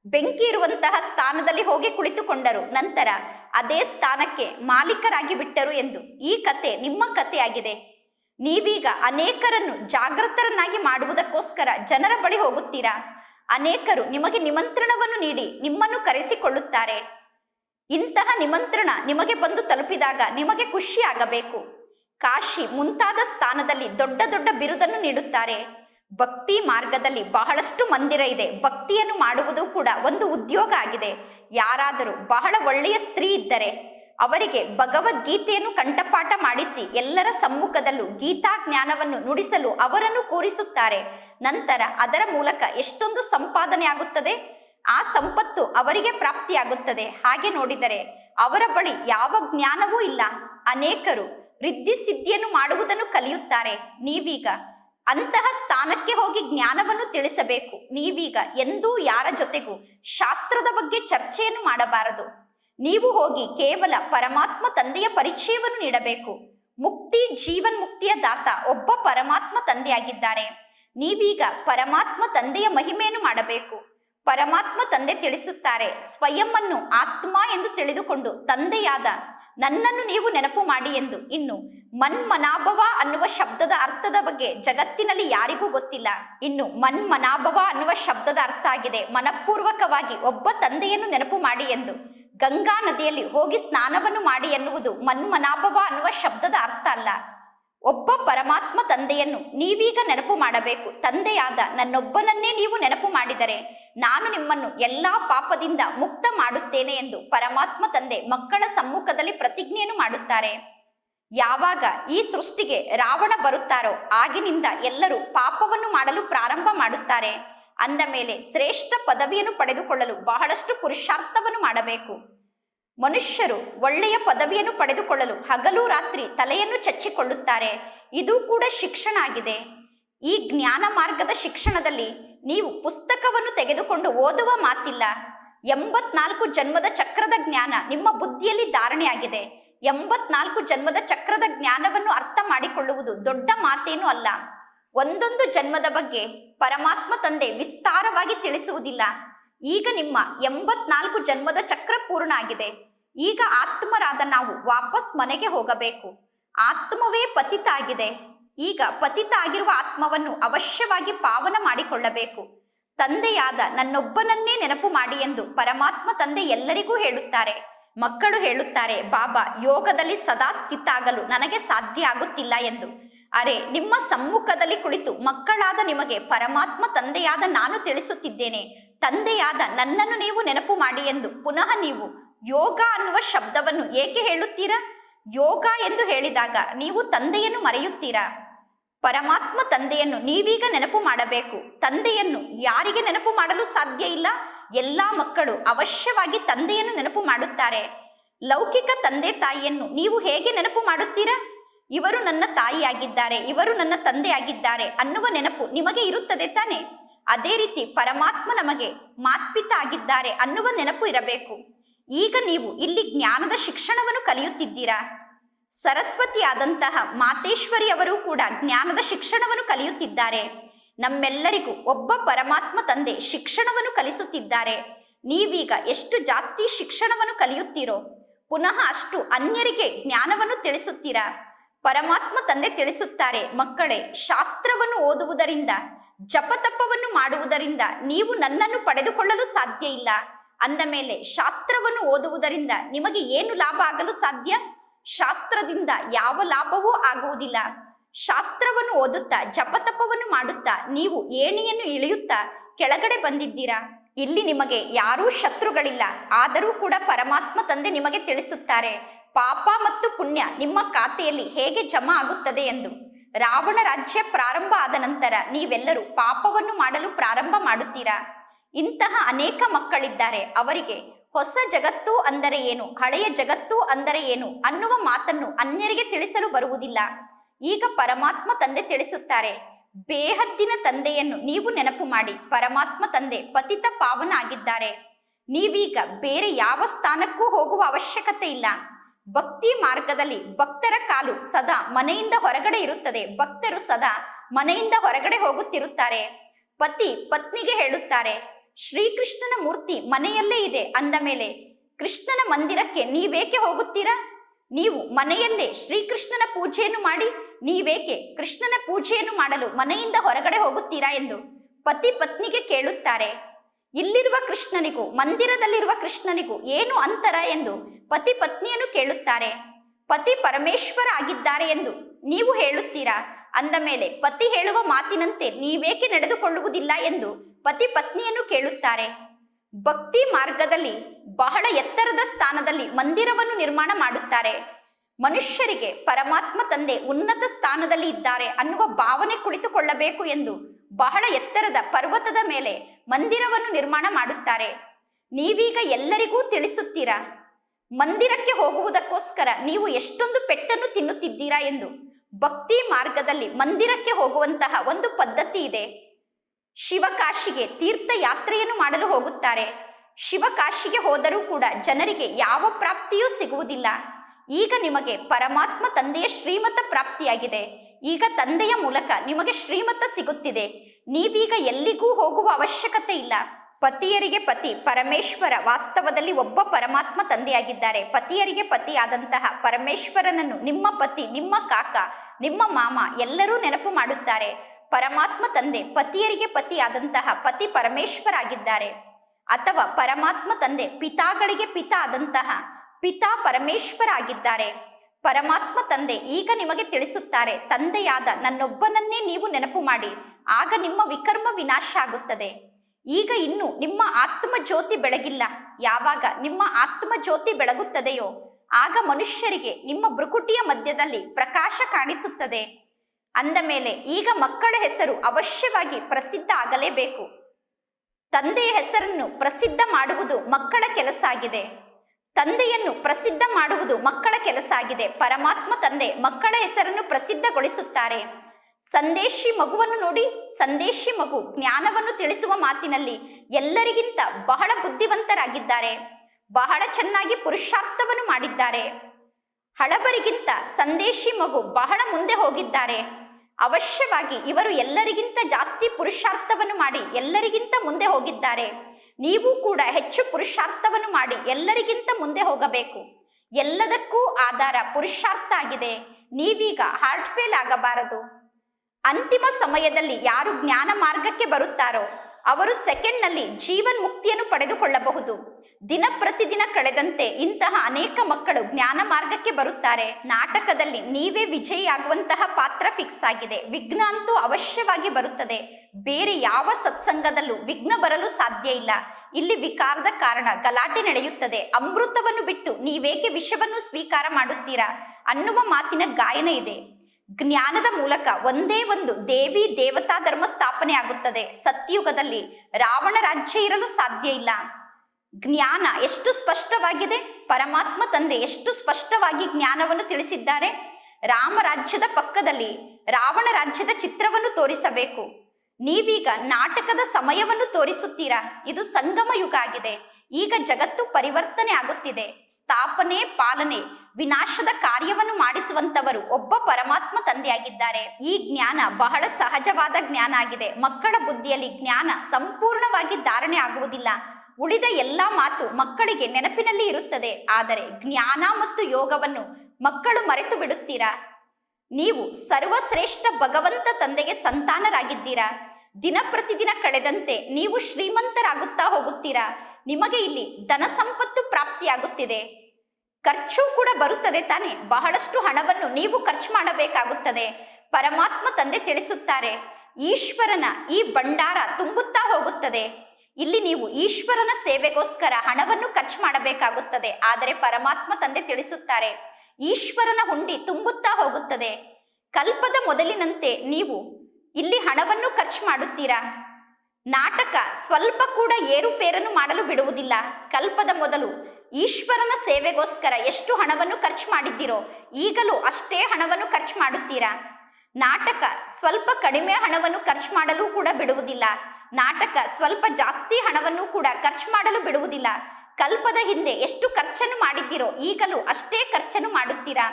S1: ಬೆಂಕಿ ಇರುವಂತಹ ಸ್ಥಾನದಲ್ಲಿ ಹೋಗಿ ಕುಳಿತುಕೊಂಡರು. ನಂತರ ಅದೇ ಸ್ಥಾನಕ್ಕೆ ಮಾಲೀಕರಾಗಿ ಬಿಟ್ಟರು ಎಂದು ಈ ಕತೆ ನಿಮ್ಮ ಕಥೆಯಾಗಿದೆ ನೀವೀಗ ಅನೇಕರನ್ನು ಜಾಗೃತರನ್ನಾಗಿ ಮಾಡುವುದಕ್ಕೋಸ್ಕರ ಜನರ ಬಳಿ ಹೋಗುತ್ತೀರಾ? ಅನೇಕರು ನಿಮಗೆ ನಿಮಂತ್ರಣವನ್ನು ನೀಡಿ ನಿಮ್ಮನ್ನು ಕರೆಸಿಕೊಳ್ಳುತ್ತಾರೆ. ಇಂತಹ ನಿಮಂತ್ರಣ ನಿಮಗೆ ಬಂದು ತಲುಪಿದಾಗ ನಿಮಗೆ ಖುಷಿ ಆಗಬೇಕು ಕಾಶಿ ಮುಂತಾದ ಸ್ಥಾನದಲ್ಲಿ ದೊಡ್ಡ ದೊಡ್ಡ ಬಿರುದನ್ನು ನೀಡುತ್ತಾರೆ. ಭಕ್ತಿ ಮಾರ್ಗದಲ್ಲಿ ಬಹಳಷ್ಟು ಮಂದಿರ ಇದೆ. ಭಕ್ತಿಯನ್ನು ಮಾಡುವುದು ಕೂಡ ಒಂದು ಉದ್ಯೋಗ ಆಗಿದೆ. ಯಾರಾದರೂ ಬಹಳ ಒಳ್ಳೆಯ ಸ್ತ್ರೀ ಇದ್ದರೆ ಅವರಿಗೆ ಭಗವದ್ಗೀತೆಯನ್ನು ಕಂಠಪಾಠ ಮಾಡಿಸಿ ಎಲ್ಲರ ಸಮ್ಮುಖದಲ್ಲೂ ಗೀತಾ ಜ್ಞಾನವನ್ನು ನುಡಿಸಲು ಅವರನ್ನು ಕೂರಿಸುತ್ತಾರೆ. ನಂತರ ಅದರ ಮೂಲಕ ಎಷ್ಟೊಂದು ಸಂಪಾದನೆ ಆಗುತ್ತದೆ? ಆ ಸಂಪತ್ತು ಅವರಿಗೆ ಪ್ರಾಪ್ತಿಯಾಗುತ್ತದೆ. ಹಾಗೆ ನೋಡಿದರೆ ಅವರ ಬಳಿ ಯಾವ ಜ್ಞಾನವೂ ಇಲ್ಲ. ಅನೇಕರು ಸಿದ್ಧಿಯನ್ನು ಮಾಡುವುದನ್ನು ಕಲಿಯುತ್ತಾರೆ. ನೀವೀಗ ಅಂತಹ ಸ್ಥಾನಕ್ಕೆ ಹೋಗಿ ಜ್ಞಾನವನ್ನು ತಿಳಿಸಬೇಕು. ನೀವೀಗ ಎಂದೂ ಯಾರ ಜೊತೆಗೂ ಶಾಸ್ತ್ರದ ಬಗ್ಗೆ ಚರ್ಚೆಯನ್ನು ಮಾಡಬಾರದು. ನೀವು ಹೋಗಿ ಕೇವಲ ಪರಮಾತ್ಮ ತಂದೆಯ ಪರಿಚಯವನ್ನು ನೀಡಬೇಕು. ಮುಕ್ತಿ ಜೀವನ್ ಮುಕ್ತಿಯ ದಾತ ಒಬ್ಬ ಪರಮಾತ್ಮ ತಂದೆಯಾಗಿದ್ದಾರೆ. ನೀವೀಗ ಪರಮಾತ್ಮ ತಂದೆಯ ಮಹಿಮೆಯನ್ನು ಮಾಡಬೇಕು. ಪರಮಾತ್ಮ ತಂದೆ ತಿಳಿಸುತ್ತಾರೆ, ಸ್ವಯಂ ಅನ್ನು ಆತ್ಮ ಎಂದು ತಿಳಿದುಕೊಂಡು ತಂದೆಯಾದ ನನ್ನನ್ನು ನೀವು ನೆನಪು ಮಾಡಿ ಎಂದು. ಇನ್ನು, ಮನ್ಮನಾಭವ ಅನ್ನುವ ಶಬ್ದದ ಅರ್ಥದ ಬಗ್ಗೆ ಜಗತ್ತಿನಲ್ಲಿ ಯಾರಿಗೂ ಗೊತ್ತಿಲ್ಲ. ಇನ್ನು, ಮನ್ಮನಾಭವ ಅನ್ನುವ ಶಬ್ದದ ಅರ್ಥ ಆಗಿದೆ. ಮನಪೂರ್ವಕವಾಗಿ ಒಬ್ಬ ತಂದೆಯನ್ನು ನೆನಪು ಮಾಡಿ ಎಂದು. ಗಂಗಾ ನದಿಯಲ್ಲಿ ಹೋಗಿ ಸ್ನಾನವನ್ನು ಮಾಡಿ ಎನ್ನುವುದು ಮನ್ಮನಾಭವ ಅನ್ನುವ ಶಬ್ದದ ಅರ್ಥ ಅಲ್ಲ. ಒಬ್ಬ ಪರಮಾತ್ಮ ತಂದೆಯನ್ನು ನೀವೀಗ ನೆನಪು ಮಾಡಬೇಕು. ತಂದೆಯಾದ ನನ್ನೊಬ್ಬನನ್ನೇ ನೀವು ನೆನಪು ಮಾಡಿದರೆ. ನಾನು ನಿಮ್ಮನ್ನು ಎಲ್ಲಾ ಪಾಪದಿಂದ ಮುಕ್ತ ಮಾಡುತ್ತೇನೆ ಎಂದು ಪರಮಾತ್ಮ ತಂದೆ ಮಕ್ಕಳ ಸಮ್ಮುಖದಲ್ಲಿ ಪ್ರತಿಜ್ಞೆಯನ್ನು ಮಾಡುತ್ತಾರೆ. ಯಾವಾಗ ಈ ಸೃಷ್ಟಿಗೆ ರಾವಣ ಬರುತ್ತಾರೋ ಆಗಿನಿಂದ ಎಲ್ಲರೂ ಪಾಪವನ್ನು ಮಾಡಲು ಪ್ರಾರಂಭ ಮಾಡುತ್ತಾರೆ. ಅಂದ ಮೇಲೆ ಶ್ರೇಷ್ಠ ಪದವಿಯನ್ನು ಪಡೆದುಕೊಳ್ಳಲು ಬಹಳಷ್ಟು ಪುರುಷಾರ್ಥವನ್ನು ಮಾಡಬೇಕು. ಮನುಷ್ಯರು ಒಳ್ಳೆಯ ಪದವಿಯನ್ನು ಪಡೆದುಕೊಳ್ಳಲು ಹಗಲು ರಾತ್ರಿ ತಲೆಯನ್ನು ಚಚ್ಚಿಕೊಳ್ಳುತ್ತಾರೆ. ಇದು ಕೂಡ ಶಿಕ್ಷಣ ಆಗಿದೆ. ಈ ಜ್ಞಾನ ಮಾರ್ಗದ ಶಿಕ್ಷಣದಲ್ಲಿ ನೀವು ಪುಸ್ತಕವನ್ನು ತೆಗೆದುಕೊಂಡು ಓದುವ ಮಾತಿಲ್ಲ. ಎಂಬತ್ನಾಲ್ಕು ಜನ್ಮದ ಚಕ್ರದ ಜ್ಞಾನ ನಿಮ್ಮ ಬುದ್ಧಿಯಲ್ಲಿ ಧಾರಣೆಯಾಗಿದೆ. ಎಂಬತ್ನಾಲ್ಕು ಜನ್ಮದ ಚಕ್ರದ ಜ್ಞಾನವನ್ನು ಅರ್ಥ ಮಾಡಿಕೊಳ್ಳುವುದು ದೊಡ್ಡ ಮಾತೇನೂ ಅಲ್ಲ. ಒಂದೊಂದು ಜನ್ಮದ ಬಗ್ಗೆ ಪರಮಾತ್ಮ ತಂದೆ ವಿಸ್ತಾರವಾಗಿ ತಿಳಿಸುವುದಿಲ್ಲ. ಈಗ ನಿಮ್ಮ ಎಂಬತ್ನಾಲ್ಕು ಜನ್ಮದ ಚಕ್ರ ಪೂರ್ಣ ಆಗಿದೆ ಈಗ ಆತ್ಮರಾದ ನಾವು ವಾಪಸ್ ಮನೆಗೆ ಹೋಗಬೇಕು. ಆತ್ಮವೇ ಪತಿತ ಆಗಿದೆ ಈಗ ಪತಿತ ಆಗಿರುವ ಆತ್ಮವನ್ನು ಅವಶ್ಯವಾಗಿ ಪಾವನ ಮಾಡಿಕೊಳ್ಳಬೇಕು. ತಂದೆಯಾದ ನನ್ನೊಬ್ಬನನ್ನೇ ನೆನಪು ಮಾಡಿ ಎಂದು ಪರಮಾತ್ಮ ತಂದೆ ಎಲ್ಲರಿಗೂ ಹೇಳುತ್ತಾರೆ. ಮಕ್ಕಳು ಹೇಳುತ್ತಾರೆ, ಬಾಬಾ, ಯೋಗದಲ್ಲಿ ಸದಾ ಸ್ಥಿತ ಆಗಲು ನನಗೆ ಸಾಧ್ಯ ಆಗುತ್ತಿಲ್ಲ ಎಂದು. ಅರೆ, ನಿಮ್ಮ ಸಮ್ಮುಖದಲ್ಲಿ ಕುಳಿತು ಮಕ್ಕಳಾದ ನಿಮಗೆ ಪರಮಾತ್ಮ ತಂದೆಯಾದ ನಾನು ತಿಳಿಸುತ್ತಿದ್ದೇನೆ. ತಂದೆಯಾದ ನನ್ನನ್ನು ನೀವು ನೆನಪು ಮಾಡಿ ಎಂದು ಪುನಃ ನೀವು ಯೋಗ ಅನ್ನುವ ಶಬ್ದವನ್ನು ಏಕೆ ಹೇಳುತ್ತೀರಾ? ಯೋಗ ಎಂದು ಹೇಳಿದಾಗ ನೀವು ತಂದೆಯನ್ನು ಮರೆಯುತ್ತೀರಾ? ಪರಮಾತ್ಮ ತಂದೆಯನ್ನು ನೀವೀಗ ನೆನಪು ಮಾಡಬೇಕು. ತಂದೆಯನ್ನು ಯಾರಿಗೆ ನೆನಪು ಮಾಡಲು ಸಾಧ್ಯ ಇಲ್ಲ? ಎಲ್ಲಾ ಮಕ್ಕಳು ಅವಶ್ಯವಾಗಿ ತಂದೆಯನ್ನು ನೆನಪು ಮಾಡುತ್ತಾರೆ. ಲೌಕಿಕ ತಂದೆ ತಾಯಿಯನ್ನು ನೀವು ಹೇಗೆ ನೆನಪು ಮಾಡುತ್ತೀರಾ? ಇವರು ನನ್ನ ತಾಯಿಯಾಗಿದ್ದಾರೆ, ಇವರು ನನ್ನ ತಂದೆಯಾಗಿದ್ದಾರೆ ಅನ್ನುವ ನೆನಪು ನಿಮಗೆ ಇರುತ್ತದೆ ತಾನೆ. ಅದೇ ರೀತಿ ಪರಮಾತ್ಮ ನಮಗೆ ಮಾತ್ಪಿತ ಆಗಿದ್ದಾರೆ ಅನ್ನುವ ನೆನಪು ಇರಬೇಕು. ಈಗ ನೀವು ಇಲ್ಲಿ ಜ್ಞಾನದ ಶಿಕ್ಷಣವನ್ನು ಕಲಿಯುತ್ತಿದ್ದೀರಾ? ಸರಸ್ವತಿಯಾದಂತಹ ಮಾತೇಶ್ವರಿ ಅವರು ಕೂಡ ಜ್ಞಾನದ ಶಿಕ್ಷಣವನ್ನು ಕಲಿಯುತ್ತಿದ್ದಾರೆ. ನಮ್ಮೆಲ್ಲರಿಗೂ ಒಬ್ಬ ಪರಮಾತ್ಮ ತಂದೆ ಶಿಕ್ಷಣವನ್ನು ಕಲಿಸುತ್ತಿದ್ದಾರೆ. ನೀವೀಗ ಎಷ್ಟು ಜಾಸ್ತಿ ಶಿಕ್ಷಣವನ್ನು ಕಲಿಯುತ್ತೀರೋ, ಪುನಃ ಅಷ್ಟು ಅನ್ಯರಿಗೆ ಜ್ಞಾನವನ್ನು ತಿಳಿಸುತ್ತೀರಾ? ಪರಮಾತ್ಮ ತಂದೆ ತಿಳಿಸುತ್ತಾರೆ, ಮಕ್ಕಳೇ, ಶಾಸ್ತ್ರವನ್ನು ಓದುವುದರಿಂದ, ಜಪತಪವನ್ನು ಮಾಡುವುದರಿಂದ ನೀವು ನನ್ನನ್ನು ಪಡೆದುಕೊಳ್ಳಲು ಸಾಧ್ಯ ಇಲ್ಲ. ಅಂದ ಮೇಲೆ ಶಾಸ್ತ್ರವನ್ನು ಓದುವುದರಿಂದ ನಿಮಗೆ ಏನು ಲಾಭ ಆಗಲು ಸಾಧ್ಯ? ಶಾಸ್ತ್ರದಿಂದ ಯಾವ ಲಾಭವೂ ಆಗುವುದಿಲ್ಲ. ಶಾಸ್ತ್ರವನ್ನು ಓದುತ್ತಾ ಜಪತಪವನ್ನು ಮಾಡುತ್ತಾ ನೀವು ಏಣಿಯನ್ನು ಇಳಿಯುತ್ತಾ ಕೆಳಗಡೆ ಬಂದಿದ್ದೀರಾ? ಇಲ್ಲಿ ನಿಮಗೆ ಯಾರೂ ಶತ್ರುಗಳಿಲ್ಲ. ಆದರೂ ಕೂಡ ಪರಮಾತ್ಮ ತಂದೆ ನಿಮಗೆ ತಿಳಿಸುತ್ತಾರೆ. ಪಾಪ ಮತ್ತು ಪುಣ್ಯ ನಿಮ್ಮ ಖಾತೆಯಲ್ಲಿ ಹೇಗೆ ಜಮಾ ಆಗುತ್ತದೆ ಎಂದು. ರಾವಣ ರಾಜ್ಯ ಪ್ರಾರಂಭ ಆದ ನಂತರ ನೀವೆಲ್ಲರೂ ಪಾಪವನ್ನು ಮಾಡಲು ಪ್ರಾರಂಭ ಮಾಡುತ್ತೀರಾ? ಇಂತಹ ಅನೇಕ ಮಕ್ಕಳಿದ್ದಾರೆ. ಅವರಿಗೆ ಹೊಸ ಜಗತ್ತು ಅಂದರೆ ಏನು? ಹಳೆಯ ಜಗತ್ತು ಅಂದರೆ ಏನು? ಅನ್ನುವ ಮಾತನ್ನು ಅನ್ಯರಿಗೆ ತಿಳಿಸಲು ಬರುವುದಿಲ್ಲ. ಈಗ ಪರಮಾತ್ಮ ತಂದೆ ತಿಳಿಸುತ್ತಾರೆ, ಬೇಹದ್ದಿನ ತಂದೆಯನ್ನು ನೀವು ನೆನಪು ಮಾಡಿ. ಪರಮಾತ್ಮ ತಂದೆ ಪತಿತ ಪಾವನ ಆಗಿದ್ದಾರೆ ನೀವೀಗ ಬೇರೆ ಯಾವ ಸ್ಥಾನಕ್ಕೂ ಹೋಗುವ ಅವಶ್ಯಕತೆ ಇಲ್ಲ. ಭಕ್ತಿ ಮಾರ್ಗದಲ್ಲಿ ಭಕ್ತರ ಕಾಲು ಸದಾ ಮನೆಯಿಂದ ಹೊರಗಡೆ ಇರುತ್ತದೆ. ಭಕ್ತರು ಸದಾ ಮನೆಯಿಂದ ಹೊರಗಡೆ ಹೋಗುತ್ತಿರುತ್ತಾರೆ. ಪತಿ ಪತ್ನಿಗೆ ಹೇಳುತ್ತಾರೆ ಶ್ರೀಕೃಷ್ಣನ ಮೂರ್ತಿ ಮನೆಯಲ್ಲೇ ಇದೆ ಅಂದ ಮೇಲೆ, ಕೃಷ್ಣನ ಮಂದಿರಕ್ಕೆ ನೀವೇಕೆ ಹೋಗುತ್ತೀರಾ? ನೀವು ಮನೆಯಲ್ಲೇ ಶ್ರೀಕೃಷ್ಣನ ಪೂಜೆಯನ್ನು ಮಾಡಿ, ನೀವೇಕೆ ಕೃಷ್ಣನ ಪೂಜೆಯನ್ನು ಮಾಡಲು ಮನೆಯಿಂದ ಹೊರಗಡೆ ಹೋಗುತ್ತೀರಾ? ಎಂದು ಪತಿ ಪತ್ನಿಗೆ ಕೇಳುತ್ತಾರೆ. ಇಲ್ಲಿರುವ ಕೃಷ್ಣನಿಗೂ, ಮಂದಿರದಲ್ಲಿರುವ ಕೃಷ್ಣನಿಗೂ ಏನು ಅಂತರ? ಎಂದು ಪತಿ ಪತ್ನಿಯನ್ನು ಕೇಳುತ್ತಾರೆ. ಪತಿ ಪರಮೇಶ್ವರ ಆಗಿದ್ದಾರೆ ಎಂದು ನೀವು ಹೇಳುತ್ತೀರಾ? ಅಂದ ಮೇಲೆ, ಪತಿ ಹೇಳುವ ಮಾತಿನಂತೆ ನೀವೇಕೆ ನಡೆದುಕೊಳ್ಳುವುದಿಲ್ಲ? ಎಂದು ಪತಿ ಪತ್ನಿಯನ್ನು ಕೇಳುತ್ತಾರೆ. ಭಕ್ತಿ ಮಾರ್ಗದಲ್ಲಿ ಬಹಳ ಎತ್ತರದ ಸ್ಥಾನದಲ್ಲಿ ಮಂದಿರವನ್ನು ನಿರ್ಮಾಣ ಮಾಡುತ್ತಾರೆ. ಮನುಷ್ಯರಿಗೆ ಪರಮಾತ್ಮ ತಂದೆ ಉನ್ನತ ಸ್ಥಾನದಲ್ಲಿ ಇದ್ದಾರೆ ಅನ್ನುವ ಭಾವನೆ ಕುಳಿತುಕೊಳ್ಳಬೇಕು ಎಂದು ಬಹಳ ಎತ್ತರದ ಪರ್ವತದ ಮೇಲೆ ಮಂದಿರವನ್ನು ನಿರ್ಮಾಣ ಮಾಡುತ್ತಾರೆ. ನೀವೀಗ ಎಲ್ಲರಿಗೂ ತಿಳಿಸುತ್ತೀರಾ? ಮಂದಿರಕ್ಕೆ ಹೋಗುವುದಕ್ಕೋಸ್ಕರ ನೀವು ಎಷ್ಟೊಂದು ಪೆಟ್ಟನ್ನು ತಿನ್ನುತ್ತಿದ್ದೀರಾ ಎಂದು ಭಕ್ತಿ ಮಾರ್ಗದಲ್ಲಿ ಮಂದಿರಕ್ಕೆ ಹೋಗುವಂತಹ ಒಂದು ಪದ್ಧತಿ ಇದೆ. ಶಿವಕಾಶಿಗೆ ತೀರ್ಥಯಾತ್ರೆಯನ್ನು ಮಾಡಲು ಹೋಗುತ್ತಾರೆ. ಶಿವಕಾಶಿಗೆ ಹೋದರೂ ಕೂಡ ಜನರಿಗೆ ಯಾವ ಪ್ರಾಪ್ತಿಯೂ ಸಿಗುವುದಿಲ್ಲ. ಈಗ ನಿಮಗೆ ಪರಮಾತ್ಮ ತಂದೆಯ ಶ್ರೀಮತ ಪ್ರಾಪ್ತಿಯಾಗಿದೆ. ಈಗ ತಂದೆಯ ಮೂಲಕ ನಿಮಗೆ ಶ್ರೀಮತ ಸಿಗುತ್ತಿದೆ. ನೀವೀಗ ಎಲ್ಲಿಗೂ ಹೋಗುವ ಅವಶ್ಯಕತೆ ಇಲ್ಲ. ಪತಿಯರಿಗೆ ಪತಿ ಪರಮೇಶ್ವರ ವಾಸ್ತವದಲ್ಲಿ ಒಬ್ಬ ಪರಮಾತ್ಮ ತಂದೆಯಾಗಿದ್ದಾರೆ. ಪತಿಯರಿಗೆ ಪತಿಯಾದಂತಹ ಪರಮೇಶ್ವರನನ್ನು ನಿಮ್ಮ ಪತಿ, ನಿಮ್ಮ ಕಾಕ, ನಿಮ್ಮ ಮಾಮ ಎಲ್ಲರೂ ನೆನಪು ಮಾಡುತ್ತಾರೆ. ಪರಮಾತ್ಮ ತಂದೆ, ಪತಿಯರಿಗೆ ಪತಿಯಾದಂತಹ ಪತಿ ಪರಮೇಶ್ವರ ಆಗಿದ್ದಾರೆ ಅಥವಾ ಪರಮಾತ್ಮ ತಂದೆ, ಪಿತಾಗಳಿಗೆ ಪಿತ ಆದಂತಹ ಪಿತಾ ಪರಮೇಶ್ವರ ಆಗಿದ್ದಾರೆ ಪರಮಾತ್ಮ ತಂದೆ ಈಗ ನಿಮಗೆ ತಿಳಿಸುತ್ತಾರೆ, ತಂದೆಯಾದ ನನ್ನೊಬ್ಬನನ್ನೇ ನೀವು ನೆನಪು ಮಾಡಿ, ಆಗ ನಿಮ್ಮ ವಿಕರ್ಮ ವಿನಾಶ ಆಗುತ್ತದೆ. ಈಗ ಇನ್ನು ನಿಮ್ಮ ಆತ್ಮ ಜ್ಯೋತಿ ಬೆಳಗಿಲ್ಲ, ಯಾವಾಗ ನಿಮ್ಮ ಆತ್ಮ ಜ್ಯೋತಿ ಬೆಳಗುತ್ತದೆಯೋ, ಆಗ ಮನುಷ್ಯರಿಗೆ ನಿಮ್ಮ ಭ್ರುಕುಟಿಯ ಮಧ್ಯದಲ್ಲಿ ಪ್ರಕಾಶ ಕಾಣಿಸುತ್ತದೆ. ಅಂದ ಮೇಲೆ ಈಗ ಮಕ್ಕಳ ಹೆಸರು ಅವಶ್ಯವಾಗಿ ಪ್ರಸಿದ್ಧ ಆಗಲೇಬೇಕು. ತಂದೆಯ ಹೆಸರನ್ನು ಪ್ರಸಿದ್ಧ ಮಾಡುವುದು ಮಕ್ಕಳ ಕೆಲಸ ಆಗಿದೆ. ತಂದೆಯನ್ನು ಪ್ರಸಿದ್ಧ ಮಾಡುವುದು ಮಕ್ಕಳ ಕೆಲಸ ಆಗಿದೆ. ಪರಮಾತ್ಮ ತಂದೆ ಮಕ್ಕಳ ಹೆಸರನ್ನು ಪ್ರಸಿದ್ಧಗೊಳಿಸುತ್ತಾರೆ. ಸಂದೇಶಿ ಮಗುವನ್ನು ನೋಡಿ, ಸಂದೇಶಿ ಮಗು ಜ್ಞಾನವನ್ನು ತಿಳಿಸುವ ಮಾತಿನಲ್ಲಿ ಎಲ್ಲರಿಗಿಂತ ಬಹಳ ಬುದ್ಧಿವಂತರಾಗಿದ್ದಾರೆ. ಬಹಳ ಚೆನ್ನಾಗಿ ಪುರುಷಾರ್ಥವನ್ನು ಮಾಡಿದ್ದಾರೆ. ಹಳಬರಿಗಿಂತ ಸಂದೇಶಿ ಮಗು ಬಹಳ ಮುಂದೆ ಹೋಗಿದ್ದಾರೆ. ಅವಶ್ಯವಾಗಿ ಇವರು ಎಲ್ಲರಿಗಿಂತ ಜಾಸ್ತಿ ಪುರುಷಾರ್ಥವನ್ನು ಮಾಡಿ ಎಲ್ಲರಿಗಿಂತ ಮುಂದೆ ಹೋಗಿದ್ದಾರೆ. ನೀವು ಕೂಡ ಹೆಚ್ಚು ಪುರುಷಾರ್ಥವನ್ನು ಮಾಡಿ ಎಲ್ಲರಿಗಿಂತ ಮುಂದೆ ಹೋಗಬೇಕು. ಎಲ್ಲದಕ್ಕೂ ಆಧಾರ ಪುರುಷಾರ್ಥ ಆಗಿದೆ. ನೀವೀಗ ಹಾರ್ಟ್ ಫೇಲ್ ಆಗಬಾರದು. ಅಂತಿಮ ಸಮಯದಲ್ಲಿ ಯಾರು ಜ್ಞಾನ ಮಾರ್ಗಕ್ಕೆ ಬರುತ್ತಾರೋ ಅವರು ಸೆಕೆಂಡ್ನಲ್ಲಿ ಜೀವನ್ ಮುಕ್ತಿಯನ್ನು ಪಡೆದುಕೊಳ್ಳಬಹುದು. ದಿನ ಪ್ರತಿದಿನ ಕಳೆದಂತೆ ಇಂತಹ ಅನೇಕ ಮಕ್ಕಳು ಜ್ಞಾನ ಮಾರ್ಗಕ್ಕೆ ಬರುತ್ತಾರೆ. ನಾಟಕದಲ್ಲಿ ನೀವೇ ವಿಜಯಿಯಾಗುವಂತಹ ಪಾತ್ರ ಫಿಕ್ಸ್ ಆಗಿದೆ. ವಿಘ್ನ ಅಂತೂ ಅವಶ್ಯವಾಗಿ ಬರುತ್ತದೆ. ಬೇರೆ ಯಾವ ಸತ್ಸಂಗದಲ್ಲೂ ವಿಘ್ನ ಬರಲು ಸಾಧ್ಯ ಇಲ್ಲ. ಇಲ್ಲಿ ವಿಕಾರದ ಕಾರಣ ಗಲಾಟೆ ನಡೆಯುತ್ತದೆ. ಅಮೃತವನ್ನು ಬಿಟ್ಟು ನೀವೇಕೆ ವಿಷವನ್ನು ಸ್ವೀಕಾರ ಮಾಡುತ್ತೀರಾ? ಅನ್ನುವ ಮಾತಿನ ಗಾಯನ ಇದೆ. ಜ್ಞಾನದ ಮೂಲಕ ಒಂದೇ ಒಂದು ದೇವಿ ದೇವತಾ ಧರ್ಮ ಸ್ಥಾಪನೆ ಆಗುತ್ತದೆ ಸತ್ಯುಗದಲ್ಲಿ ರಾವಣ ರಾಜ್ಯ ಇರಲು ಸಾಧ್ಯ ಇಲ್ಲ. ಜ್ಞಾನ ಎಷ್ಟು ಸ್ಪಷ್ಟವಾಗಿದೆ? ಪರಮಾತ್ಮ ತಂದೆ ಎಷ್ಟು ಸ್ಪಷ್ಟವಾಗಿ ಜ್ಞಾನವನ್ನು ತಿಳಿಸಿದ್ದಾರೆ? ರಾಮರಾಜ್ಯದ ಪಕ್ಕದಲ್ಲಿ ರಾವಣ ರಾಜ್ಯದ ಚಿತ್ರವನ್ನು ತೋರಿಸಬೇಕು. ನೀವೀಗ ನಾಟಕದ ಸಮಯವನ್ನು ತೋರಿಸುತ್ತೀರಾ? ಇದು ಸಂಗಮ ಯುಗ ಆಗಿದೆ. ಈಗ ಜಗತ್ತು ಪರಿವರ್ತನೆ ಆಗುತ್ತಿದೆ. ಸ್ಥಾಪನೆ, ಪಾಲನೆ, ವಿನಾಶದ ಕಾರ್ಯವನ್ನು ಮಾಡಿಸುವಂತವರು ಒಬ್ಬ ಪರಮಾತ್ಮ ತಂದೆಯಾಗಿದ್ದಾರೆ. ಈ ಜ್ಞಾನ ಬಹಳ ಸಹಜವಾದ ಜ್ಞಾನ ಆಗಿದೆ. ಮಕ್ಕಳ ಬುದ್ಧಿಯಲ್ಲಿ ಜ್ಞಾನ ಸಂಪೂರ್ಣವಾಗಿ ಧಾರಣೆ ಆಗುವುದಿಲ್ಲ. ಉಳಿದ ಎಲ್ಲ ಮಾತು ಮಕ್ಕಳಿಗೆ ನೆನಪಿನಲ್ಲಿ ಇರುತ್ತದೆ. ಆದರೆ ಜ್ಞಾನ ಮತ್ತು ಯೋಗವನ್ನು ಮಕ್ಕಳು ಮರೆತು ಬಿಡುತ್ತೀರಾ? ನೀವು ಸರ್ವಶ್ರೇಷ್ಠ ಭಗವಂತ ತಂದೆಗೆ ಸಂತಾನರಾಗಿದ್ದೀರಾ? ದಿನ ಪ್ರತಿದಿನ ಕಳೆದಂತೆ ನೀವು ಶ್ರೀಮಂತರಾಗುತ್ತಾ ಹೋಗುತ್ತೀರಾ? ನಿಮಗೆ ಇಲ್ಲಿ ಧನ ಸಂಪತ್ತು ಪ್ರಾಪ್ತಿಯಾಗುತ್ತಿದೆ. ಖರ್ಚು ಕೂಡ ಬರುತ್ತದೆ ತಾನೆ. ಬಹಳಷ್ಟು ಹಣವನ್ನು ನೀವು ಖರ್ಚು ಮಾಡಬೇಕಾಗುತ್ತದೆ. ಪರಮಾತ್ಮ ತಂದೆ ತಿಳಿಸುತ್ತಾರೆ, ಈಶ್ವರನ ಈ ಭಂಡಾರ ತುಂಬುತ್ತಾ ಹೋಗುತ್ತದೆ. ಇಲ್ಲಿ ನೀವು ಈಶ್ವರನ ಸೇವೆಗೋಸ್ಕರ ಹಣವನ್ನು ಖರ್ಚು ಮಾಡಬೇಕಾಗುತ್ತದೆ. ಆದರೆ ಪರಮಾತ್ಮ ತಂದೆ ತಿಳಿಸುತ್ತಾರೆ, ಈಶ್ವರನ ಹುಂಡಿ ತುಂಬುತ್ತಾ ಹೋಗುತ್ತದೆ. ಕಲ್ಪದ ಮೊದಲಿನಂತೆ ನೀವು ಇಲ್ಲಿ ಹಣವನ್ನು ಖರ್ಚು ಮಾಡುತ್ತೀರಾ? ನಾಟಕ ಸ್ವಲ್ಪ ಕೂಡ ಏರುಪೇರನ್ನು ಮಾಡಲು ಬಿಡುವುದಿಲ್ಲ. ಕಲ್ಪದ ಮೊದಲು ಈಶ್ವರನ ಸೇವೆಗೋಸ್ಕರ ಎಷ್ಟು ಹಣವನ್ನು ಖರ್ಚು ಮಾಡಿದ್ದೀರೋ ಈಗಲೂ ಅಷ್ಟೇ ಹಣವನ್ನು ಖರ್ಚು ಮಾಡುತ್ತೀರಾ? ನಾಟಕ ಸ್ವಲ್ಪ ಕಡಿಮೆ ಹಣವನ್ನು ಖರ್ಚು ಮಾಡಲು ಕೂಡ ಬಿಡುವುದಿಲ್ಲ. ನಾಟಕ ಸ್ವಲ್ಪ ಜಾಸ್ತಿ ಹಣವನ್ನು ಕೂಡ ಖರ್ಚು ಮಾಡಲು ಬಿಡುವುದಿಲ್ಲ. ಕಲ್ಪದ ಹಿಂದೆ ಎಷ್ಟು ಖರ್ಚನ್ನು ಮಾಡಿದ್ದೀರೋ ಈಗಲೂ ಅಷ್ಟೇ ಖರ್ಚನ್ನು ಮಾಡುತ್ತೀರಾ?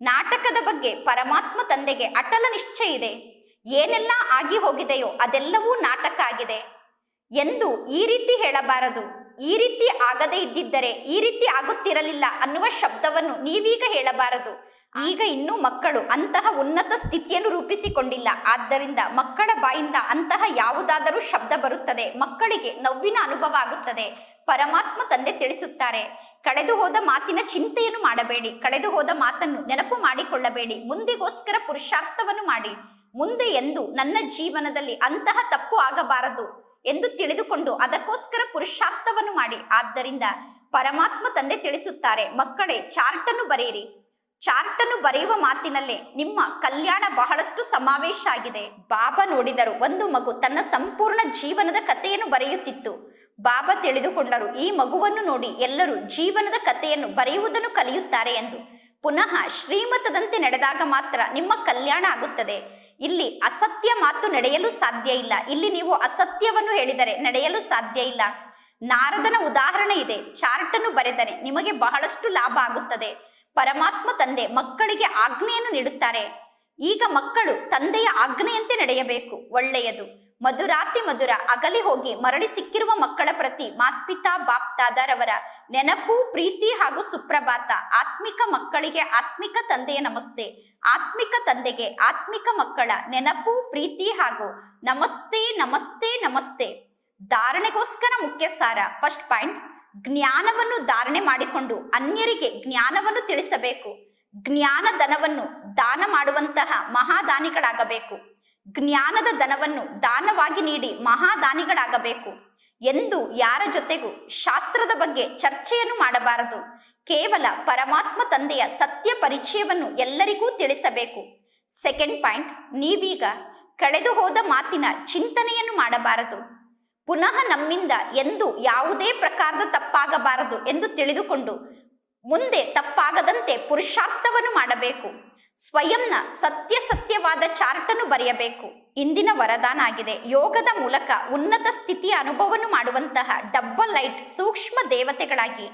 S1: ನಾಟಕದ ಬಗ್ಗೆ ಪರಮಾತ್ಮ ತಂದೆಗೆ ಅಟಲ ನಿಶ್ಚಯ ಇದೆ. ಏನೆಲ್ಲ ಆಗಿ ಹೋಗಿದೆಯೋ ಅದೆಲ್ಲವೂ ನಾಟಕ ಆಗಿದೆ. ಎಂದು ಈ ರೀತಿ ಹೇಳಬಾರದು. ಈ ರೀತಿ ಆಗದೇ ಇದ್ದಿದ್ದರೆ ಈ ರೀತಿ ಆಗುತ್ತಿರಲಿಲ್ಲ ಅನ್ನುವ ಶಬ್ದವನ್ನು ನೀವೀಗ ಹೇಳಬಾರದು. ಈಗ ಇನ್ನೂ ಮಕ್ಕಳು ಅಂತಹ ಉನ್ನತ ಸ್ಥಿತಿಯನ್ನು ರೂಪಿಸಿಕೊಂಡಿಲ್ಲ. ಆದ್ದರಿಂದ ಮಕ್ಕಳ ಬಾಯಿಂದ ಅಂತಹ ಯಾವುದಾದರೂ ಶಬ್ದ ಬರುತ್ತದೆ. ಮಕ್ಕಳಿಗೆ ನೋವಿನ ಅನುಭವ ಆಗುತ್ತದೆ. ಪರಮಾತ್ಮ ತಂದೆ ತಿಳಿಸುತ್ತಾರೆ, ಕಳೆದು ಹೋದ ಮಾತಿನ ಚಿಂತೆಯನ್ನು ಮಾಡಬೇಡಿ. ಕಳೆದು ಹೋದ ಮಾತನ್ನು ನೆನಪು ಮಾಡಿಕೊಳ್ಳಬೇಡಿ. ಮುಂದಿಗೋಸ್ಕರ ಪುರುಷಾರ್ಥವನ್ನು ಮಾಡಿ. ಮುಂದೆ ಎಂದು ನನ್ನ ಜೀವನದಲ್ಲಿ ಅಂತಹ ತಪ್ಪು ಆಗಬಾರದು ಎಂದು ತಿಳಿದುಕೊಂಡು ಅದಕ್ಕೋಸ್ಕರ ಪುರುಷಾರ್ಥವನ್ನು ಮಾಡಿ. ಆದ್ದರಿಂದ ಪರಮಾತ್ಮ ತಂದೆ ತಿಳಿಸುತ್ತಾರೆ, ಮಕ್ಕಳೇ, ಚಾರ್ಟನ್ನು ಬರೆಯಿರಿ. ಚಾರ್ಟ್ ಅನ್ನು ಬರೆಯುವ ಮಾತಿನಲ್ಲೇ ನಿಮ್ಮ ಕಲ್ಯಾಣ ಬಹಳಷ್ಟು ಸಮಾವೇಶ ಆಗಿದೆ. ಬಾಬಾ ನೋಡಿದರು, ಒಂದು ಮಗು ತನ್ನ ಸಂಪೂರ್ಣ ಜೀವನದ ಕಥೆಯನ್ನು ಬರೆಯುತ್ತಿತ್ತು. ಬಾಬಾ ತಿಳಿದುಕೊಂಡರು, ಈ ಮಗುವನ್ನು ನೋಡಿ ಎಲ್ಲರೂ ಜೀವನದ ಕಥೆಯನ್ನು ಬರೆಯುವುದನ್ನು ಕಲಿಯುತ್ತಾರೆ ಎಂದು. ಪುನಃ ಶ್ರೀಮತದಂತೆ ನಡೆದಾಗ ಮಾತ್ರ ನಿಮ್ಮ ಕಲ್ಯಾಣ ಆಗುತ್ತದೆ. ಇಲ್ಲಿ ಅಸತ್ಯ ಮಾತು ನಡೆಯಲು ಸಾಧ್ಯ ಇಲ್ಲ. ಇಲ್ಲಿ ನೀವು ಅಸತ್ಯವನ್ನು ಹೇಳಿದರೆ ನಡೆಯಲು ಸಾಧ್ಯ ಇಲ್ಲ. ನಾರದನ ಉದಾಹರಣೆ ಇದೆ. ಚಾರ್ಟ್ ಅನ್ನು ಬರೆದರೆ ನಿಮಗೆ ಬಹಳಷ್ಟು ಲಾಭ ಆಗುತ್ತದೆ. ಪರಮಾತ್ಮ ತಂದೆ ಮಕ್ಕಳಿಗೆ ಆಜ್ಞೆಯನ್ನು ನೀಡುತ್ತಾರೆ. ಈಗ ಮಕ್ಕಳು ತಂದೆಯ ಆಜ್ಞೆಯಂತೆ ನಡೆಯಬೇಕು. ಒಳ್ಳೆಯದು. ಮಧುರಾತಿ ಮಧುರ ಅಗಲಿ ಹೋಗಿ ಮರಳಿ ಸಿಕ್ಕಿರುವ ಮಕ್ಕಳ ಪ್ರತಿ ಮಾತ್ಪಿತಾ, ಬಾಪ್ತಾದರವರ ನೆನಪು, ಪ್ರೀತಿ ಹಾಗೂ ಸುಪ್ರಭಾತ. ಆತ್ಮಿಕ ಮಕ್ಕಳಿಗೆ ಆತ್ಮಿಕ ತಂದೆಯ ನಮಸ್ತೆ. ಆತ್ಮಿಕ ತಂದೆಗೆ ಆತ್ಮಿಕ ಮಕ್ಕಳ ನೆನಪು, ಪ್ರೀತಿ ಹಾಗೂ ನಮಸ್ತೆ ನಮಸ್ತೆ ನಮಸ್ತೆ. ಧಾರಣೆಗೋಸ್ಕರ ಮುಖ್ಯ ಸಾರ ಫಸ್ಟ್ ಪಾಯಿಂಟ್. ಜ್ಞಾನವನ್ನು ಧಾರಣೆ ಮಾಡಿಕೊಂಡು ಅನ್ಯರಿಗೆ ಜ್ಞಾನವನ್ನು ತಿಳಿಸಬೇಕು. ಜ್ಞಾನ ಧನವನ್ನು ದಾನ ಮಾಡುವಂತಹ ಮಹಾದಾನಿಗಳಾಗಬೇಕು. ಜ್ಞಾನದ ಧನವನ್ನು ದಾನವಾಗಿ ನೀಡಿ ಮಹಾದಾನಿಗಳಾಗಬೇಕು. ಎಂದು ಯಾರ ಜೊತೆಗೂ ಶಾಸ್ತ್ರದ ಬಗ್ಗೆ ಚರ್ಚೆಯನ್ನು ಮಾಡಬಾರದು. ಕೇವಲ ಪರಮಾತ್ಮ ತಂದೆಯ ಸತ್ಯ ಪರಿಚಯವನ್ನು ಎಲ್ಲರಿಗೂ ತಿಳಿಸಬೇಕು. ಸೆಕೆಂಡ್ ಪಾಯಿಂಟ್ ನೀವೀಗ ಕಳೆದು ಹೋದ ಮಾತಿನ ಚಿಂತನೆಯನ್ನು ಮಾಡಬಾರದು. ಪುನಃ ನಮ್ಮಿಂದ ಎಂದು ಯಾವುದೇ ಪ್ರಕಾರದ ತಪ್ಪಾಗಬಾರದು ಎಂದು ತಿಳಿದುಕೊಂಡು ಮುಂದೆ ತಪ್ಪಾಗದಂತೆ ಪುರುಷಾರ್ಥವನ್ನು ಮಾಡಬೇಕು. ಸ್ವಯಂನ ಸತ್ಯ ಸತ್ಯವಾದ ಚಾರ್ಟನ್ನು ಬರೆಯಬೇಕು. ಇಂದಿನ ವರದಾನ ಆಗಿದೆ. ಯೋಗದ ಮೂಲಕ ಉನ್ನತ ಸ್ಥಿತಿಯ ಅನುಭವವನ್ನು ಮಾಡುವಂತಹ ಡಬ್ಬಲ್ ಲೈಟ್ ಸೂಕ್ಷ್ಮ ದೇವತೆಗಳಾಗಿ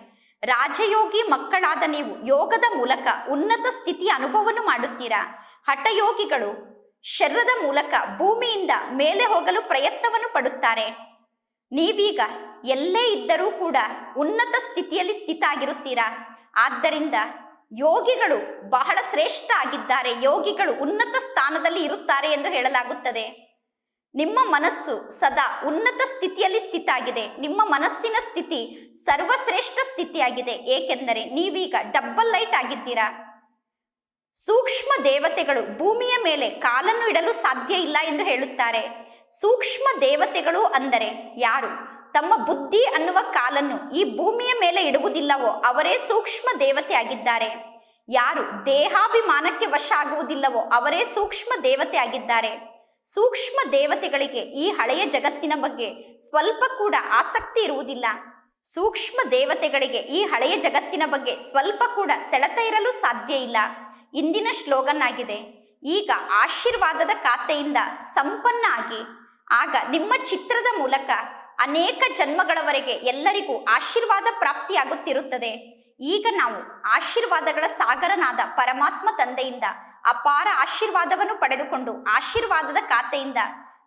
S1: ರಾಜಯೋಗಿ ಮಕ್ಕಳಾದ ನೀವು ಯೋಗದ ಮೂಲಕ ಉನ್ನತ ಸ್ಥಿತಿಯ ಅನುಭವವನ್ನು ಮಾಡುತ್ತೀರಾ? ಹಠಯೋಗಿಗಳು ಶರೀರದ ಮೂಲಕ ಭೂಮಿಯಿಂದ ಮೇಲೆ ಹೋಗಲು ಪ್ರಯತ್ನವನ್ನು ಪಡುತ್ತಾರೆ. ನೀವೀಗ ಎಲ್ಲೇ ಇದ್ದರೂ ಕೂಡ ಉನ್ನತ ಸ್ಥಿತಿಯಲ್ಲಿ ಸ್ಥಿತ ಆಗಿರುತ್ತೀರಾ ಆದ್ದರಿಂದ ಯೋಗಿಗಳು ಬಹಳ ಶ್ರೇಷ್ಠ ಆಗಿದ್ದಾರೆ. ಯೋಗಿಗಳು ಉನ್ನತ ಸ್ಥಾನದಲ್ಲಿ ಇರುತ್ತಾರೆ ಎಂದು ಹೇಳಲಾಗುತ್ತದೆ. ನಿಮ್ಮ ಮನಸ್ಸು ಸದಾ ಉನ್ನತ ಸ್ಥಿತಿಯಲ್ಲಿ ಸ್ಥಿತ ಆಗಿದೆ ನಿಮ್ಮ ಮನಸ್ಸಿನ ಸ್ಥಿತಿ ಸರ್ವಶ್ರೇಷ್ಠ ಸ್ಥಿತಿಯಾಗಿದೆ. ಏಕೆಂದರೆ ನೀವೀಗ ಡಬ್ಬಲ್ ಲೈಟ್ ಆಗಿದ್ದೀರಾ? ಸೂಕ್ಷ್ಮ ದೇವತೆಗಳು ಭೂಮಿಯ ಮೇಲೆ ಕಾಲನ್ನು ಇಡಲು ಸಾಧ್ಯ ಇಲ್ಲ ಎಂದು ಹೇಳುತ್ತಾರೆ. ಸೂಕ್ಷ್ಮ ದೇವತೆಗಳು ಅಂದರೆ ಯಾರು? ತಮ್ಮ ಬುದ್ಧಿ ಅನ್ನುವ ಕಾಲನ್ನು ಈ ಭೂಮಿಯ ಮೇಲೆ ಇಡುವುದಿಲ್ಲವೋ ಅವರೇ ಸೂಕ್ಷ್ಮ ದೇವತೆ ಆಗಿದ್ದಾರೆ. ಯಾರು ದೇಹಾಭಿಮಾನಕ್ಕೆ ವಶ ಆಗುವುದಿಲ್ಲವೋ ಅವರೇ ಸೂಕ್ಷ್ಮ ದೇವತೆ ಆಗಿದ್ದಾರೆ. ಸೂಕ್ಷ್ಮ ದೇವತೆಗಳಿಗೆ ಈ ಹಳೆಯ ಜಗತ್ತಿನ ಬಗ್ಗೆ ಸ್ವಲ್ಪ ಕೂಡ ಆಸಕ್ತಿ ಇರುವುದಿಲ್ಲ. ಸೂಕ್ಷ್ಮ ದೇವತೆಗಳಿಗೆ ಈ ಹಳೆಯ ಜಗತ್ತಿನ ಬಗ್ಗೆ ಸ್ವಲ್ಪ ಕೂಡ ಸೆಳೆತ ಇರಲು ಸಾಧ್ಯ ಇಲ್ಲ. ಇಂದಿನ ಶ್ಲೋಗನ್ ಆಗಿದೆ ಈಗ ಆಶೀರ್ವಾದದ ಖಾತೆಯಿಂದ ಸಂಪನ್ನ ಆಗಿ ಆಗ ನಿಮ್ಮ ಚಿತ್ರದ ಮೂಲಕ ಅನೇಕ ಜನ್ಮಗಳವರೆಗೆ ಎಲ್ಲರಿಗೂ ಆಶೀರ್ವಾದ ಪ್ರಾಪ್ತಿಯಾಗುತ್ತಿರುತ್ತದೆ. ಈಗ ನಾವು ಆಶೀರ್ವಾದಗಳ ಸಾಗರನಾದ ಪರಮಾತ್ಮ ತಂದೆಯಿಂದ ಅಪಾರ ಆಶೀರ್ವಾದವನ್ನು ಪಡೆದುಕೊಂಡು ಆಶೀರ್ವಾದದ ಖಾತೆಯಿಂದ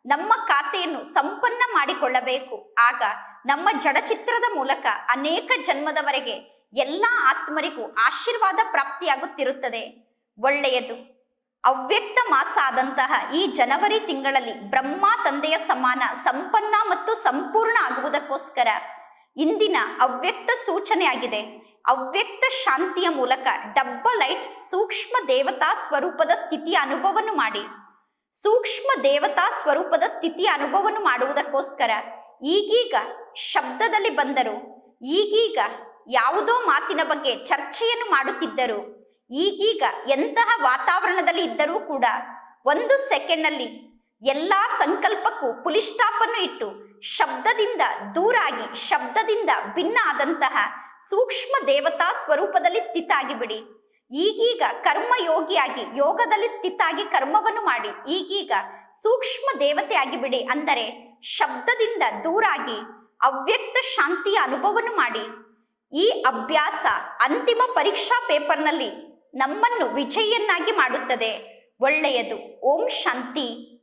S1: ನಮ್ಮ ಖಾತೆಯನ್ನು ಸಂಪನ್ನ ಮಾಡಿಕೊಳ್ಳಬೇಕು. ಆಗ ನಮ್ಮ ಜಡಚಿತ್ರದ ಮೂಲಕ ಅನೇಕ ಜನ್ಮದವರೆಗೆ ಎಲ್ಲ ಆತ್ಮರಿಗೂ ಆಶೀರ್ವಾದ ಪ್ರಾಪ್ತಿಯಾಗುತ್ತಿರುತ್ತದೆ. ಒಳ್ಳೆಯದು. ಅವ್ಯಕ್ತ ಮಾಸ ಆದಂತಹ ಈ ಜನವರಿ ತಿಂಗಳಲ್ಲಿ ಬ್ರಹ್ಮ ತಂದೆಯ ಸಮಾನ ಸಂಪನ್ನ ಮತ್ತು ಸಂಪೂರ್ಣ ಆಗುವುದಕ್ಕೋಸ್ಕರ ಇಂದಿನ ಅವ್ಯಕ್ತ ಸೂಚನೆಯಾಗಿದೆ. ಅವ್ಯಕ್ತ ಶಾಂತಿಯ ಮೂಲಕ ಡಬ್ಬಲ್ ಲೈಟ್ ಸೂಕ್ಷ್ಮ ದೇವತಾ ಸ್ವರೂಪದ ಸ್ಥಿತಿಯ ಅನುಭವವನ್ನು ಮಾಡಿ. ಸೂಕ್ಷ್ಮ ದೇವತಾ ಸ್ವರೂಪದ ಸ್ಥಿತಿಯ ಅನುಭವವನ್ನು ಮಾಡುವುದಕ್ಕೋಸ್ಕರ ಈಗೀಗ ಶಬ್ದದಲ್ಲಿ ಬಂದರು. ಈಗೀಗ ಯಾವುದೋ ಮಾತಿನ ಬಗ್ಗೆ ಚರ್ಚೆಯನ್ನು ಮಾಡುತ್ತಿದ್ದರು. ಈಗೀಗ ಎಂತಹ ವಾತಾವರಣದಲ್ಲಿ ಇದ್ದರೂ ಕೂಡ ಒಂದು ಸೆಕೆಂಡ್ನಲ್ಲಿ ಎಲ್ಲ ಸಂಕಲ್ಪಕ್ಕೂ ಪುಲಿಷ್ಠಾಪನ್ನು ಇಟ್ಟು ಶಬ್ದದಿಂದ ದೂರಾಗಿ, ಶಬ್ದದಿಂದ ಭಿನ್ನ ಆದಂತಹ ಸೂಕ್ಷ್ಮ ದೇವತಾ ಸ್ವರೂಪದಲ್ಲಿ ಸ್ಥಿತ ಆಗಿಬಿಡಿ ಈಗೀಗ ಕರ್ಮಯೋಗಿಯಾಗಿ ಯೋಗದಲ್ಲಿ ಸ್ಥಿತಾಗಿ ಕರ್ಮವನ್ನು ಮಾಡಿ, ಈಗೀಗ ಸೂಕ್ಷ್ಮ ದೇವತೆ ಆಗಿಬಿಡಿ ಅಂದರೆ ಶಬ್ದದಿಂದ ದೂರಾಗಿ ಅವ್ಯಕ್ತ ಶಾಂತಿಯ ಅನುಭವವನ್ನು ಮಾಡಿ. ಈ ಅಭ್ಯಾಸ ಅಂತಿಮ ಪರೀಕ್ಷಾ ಪೇಪರ್ನಲ್ಲಿ ನಮ್ಮನ್ನು ವಿಜಯಿಯನ್ನಾಗಿ ಮಾಡುತ್ತದೆ. ಒಳ್ಳೆಯದು. ಓಂ ಶಾಂತಿ.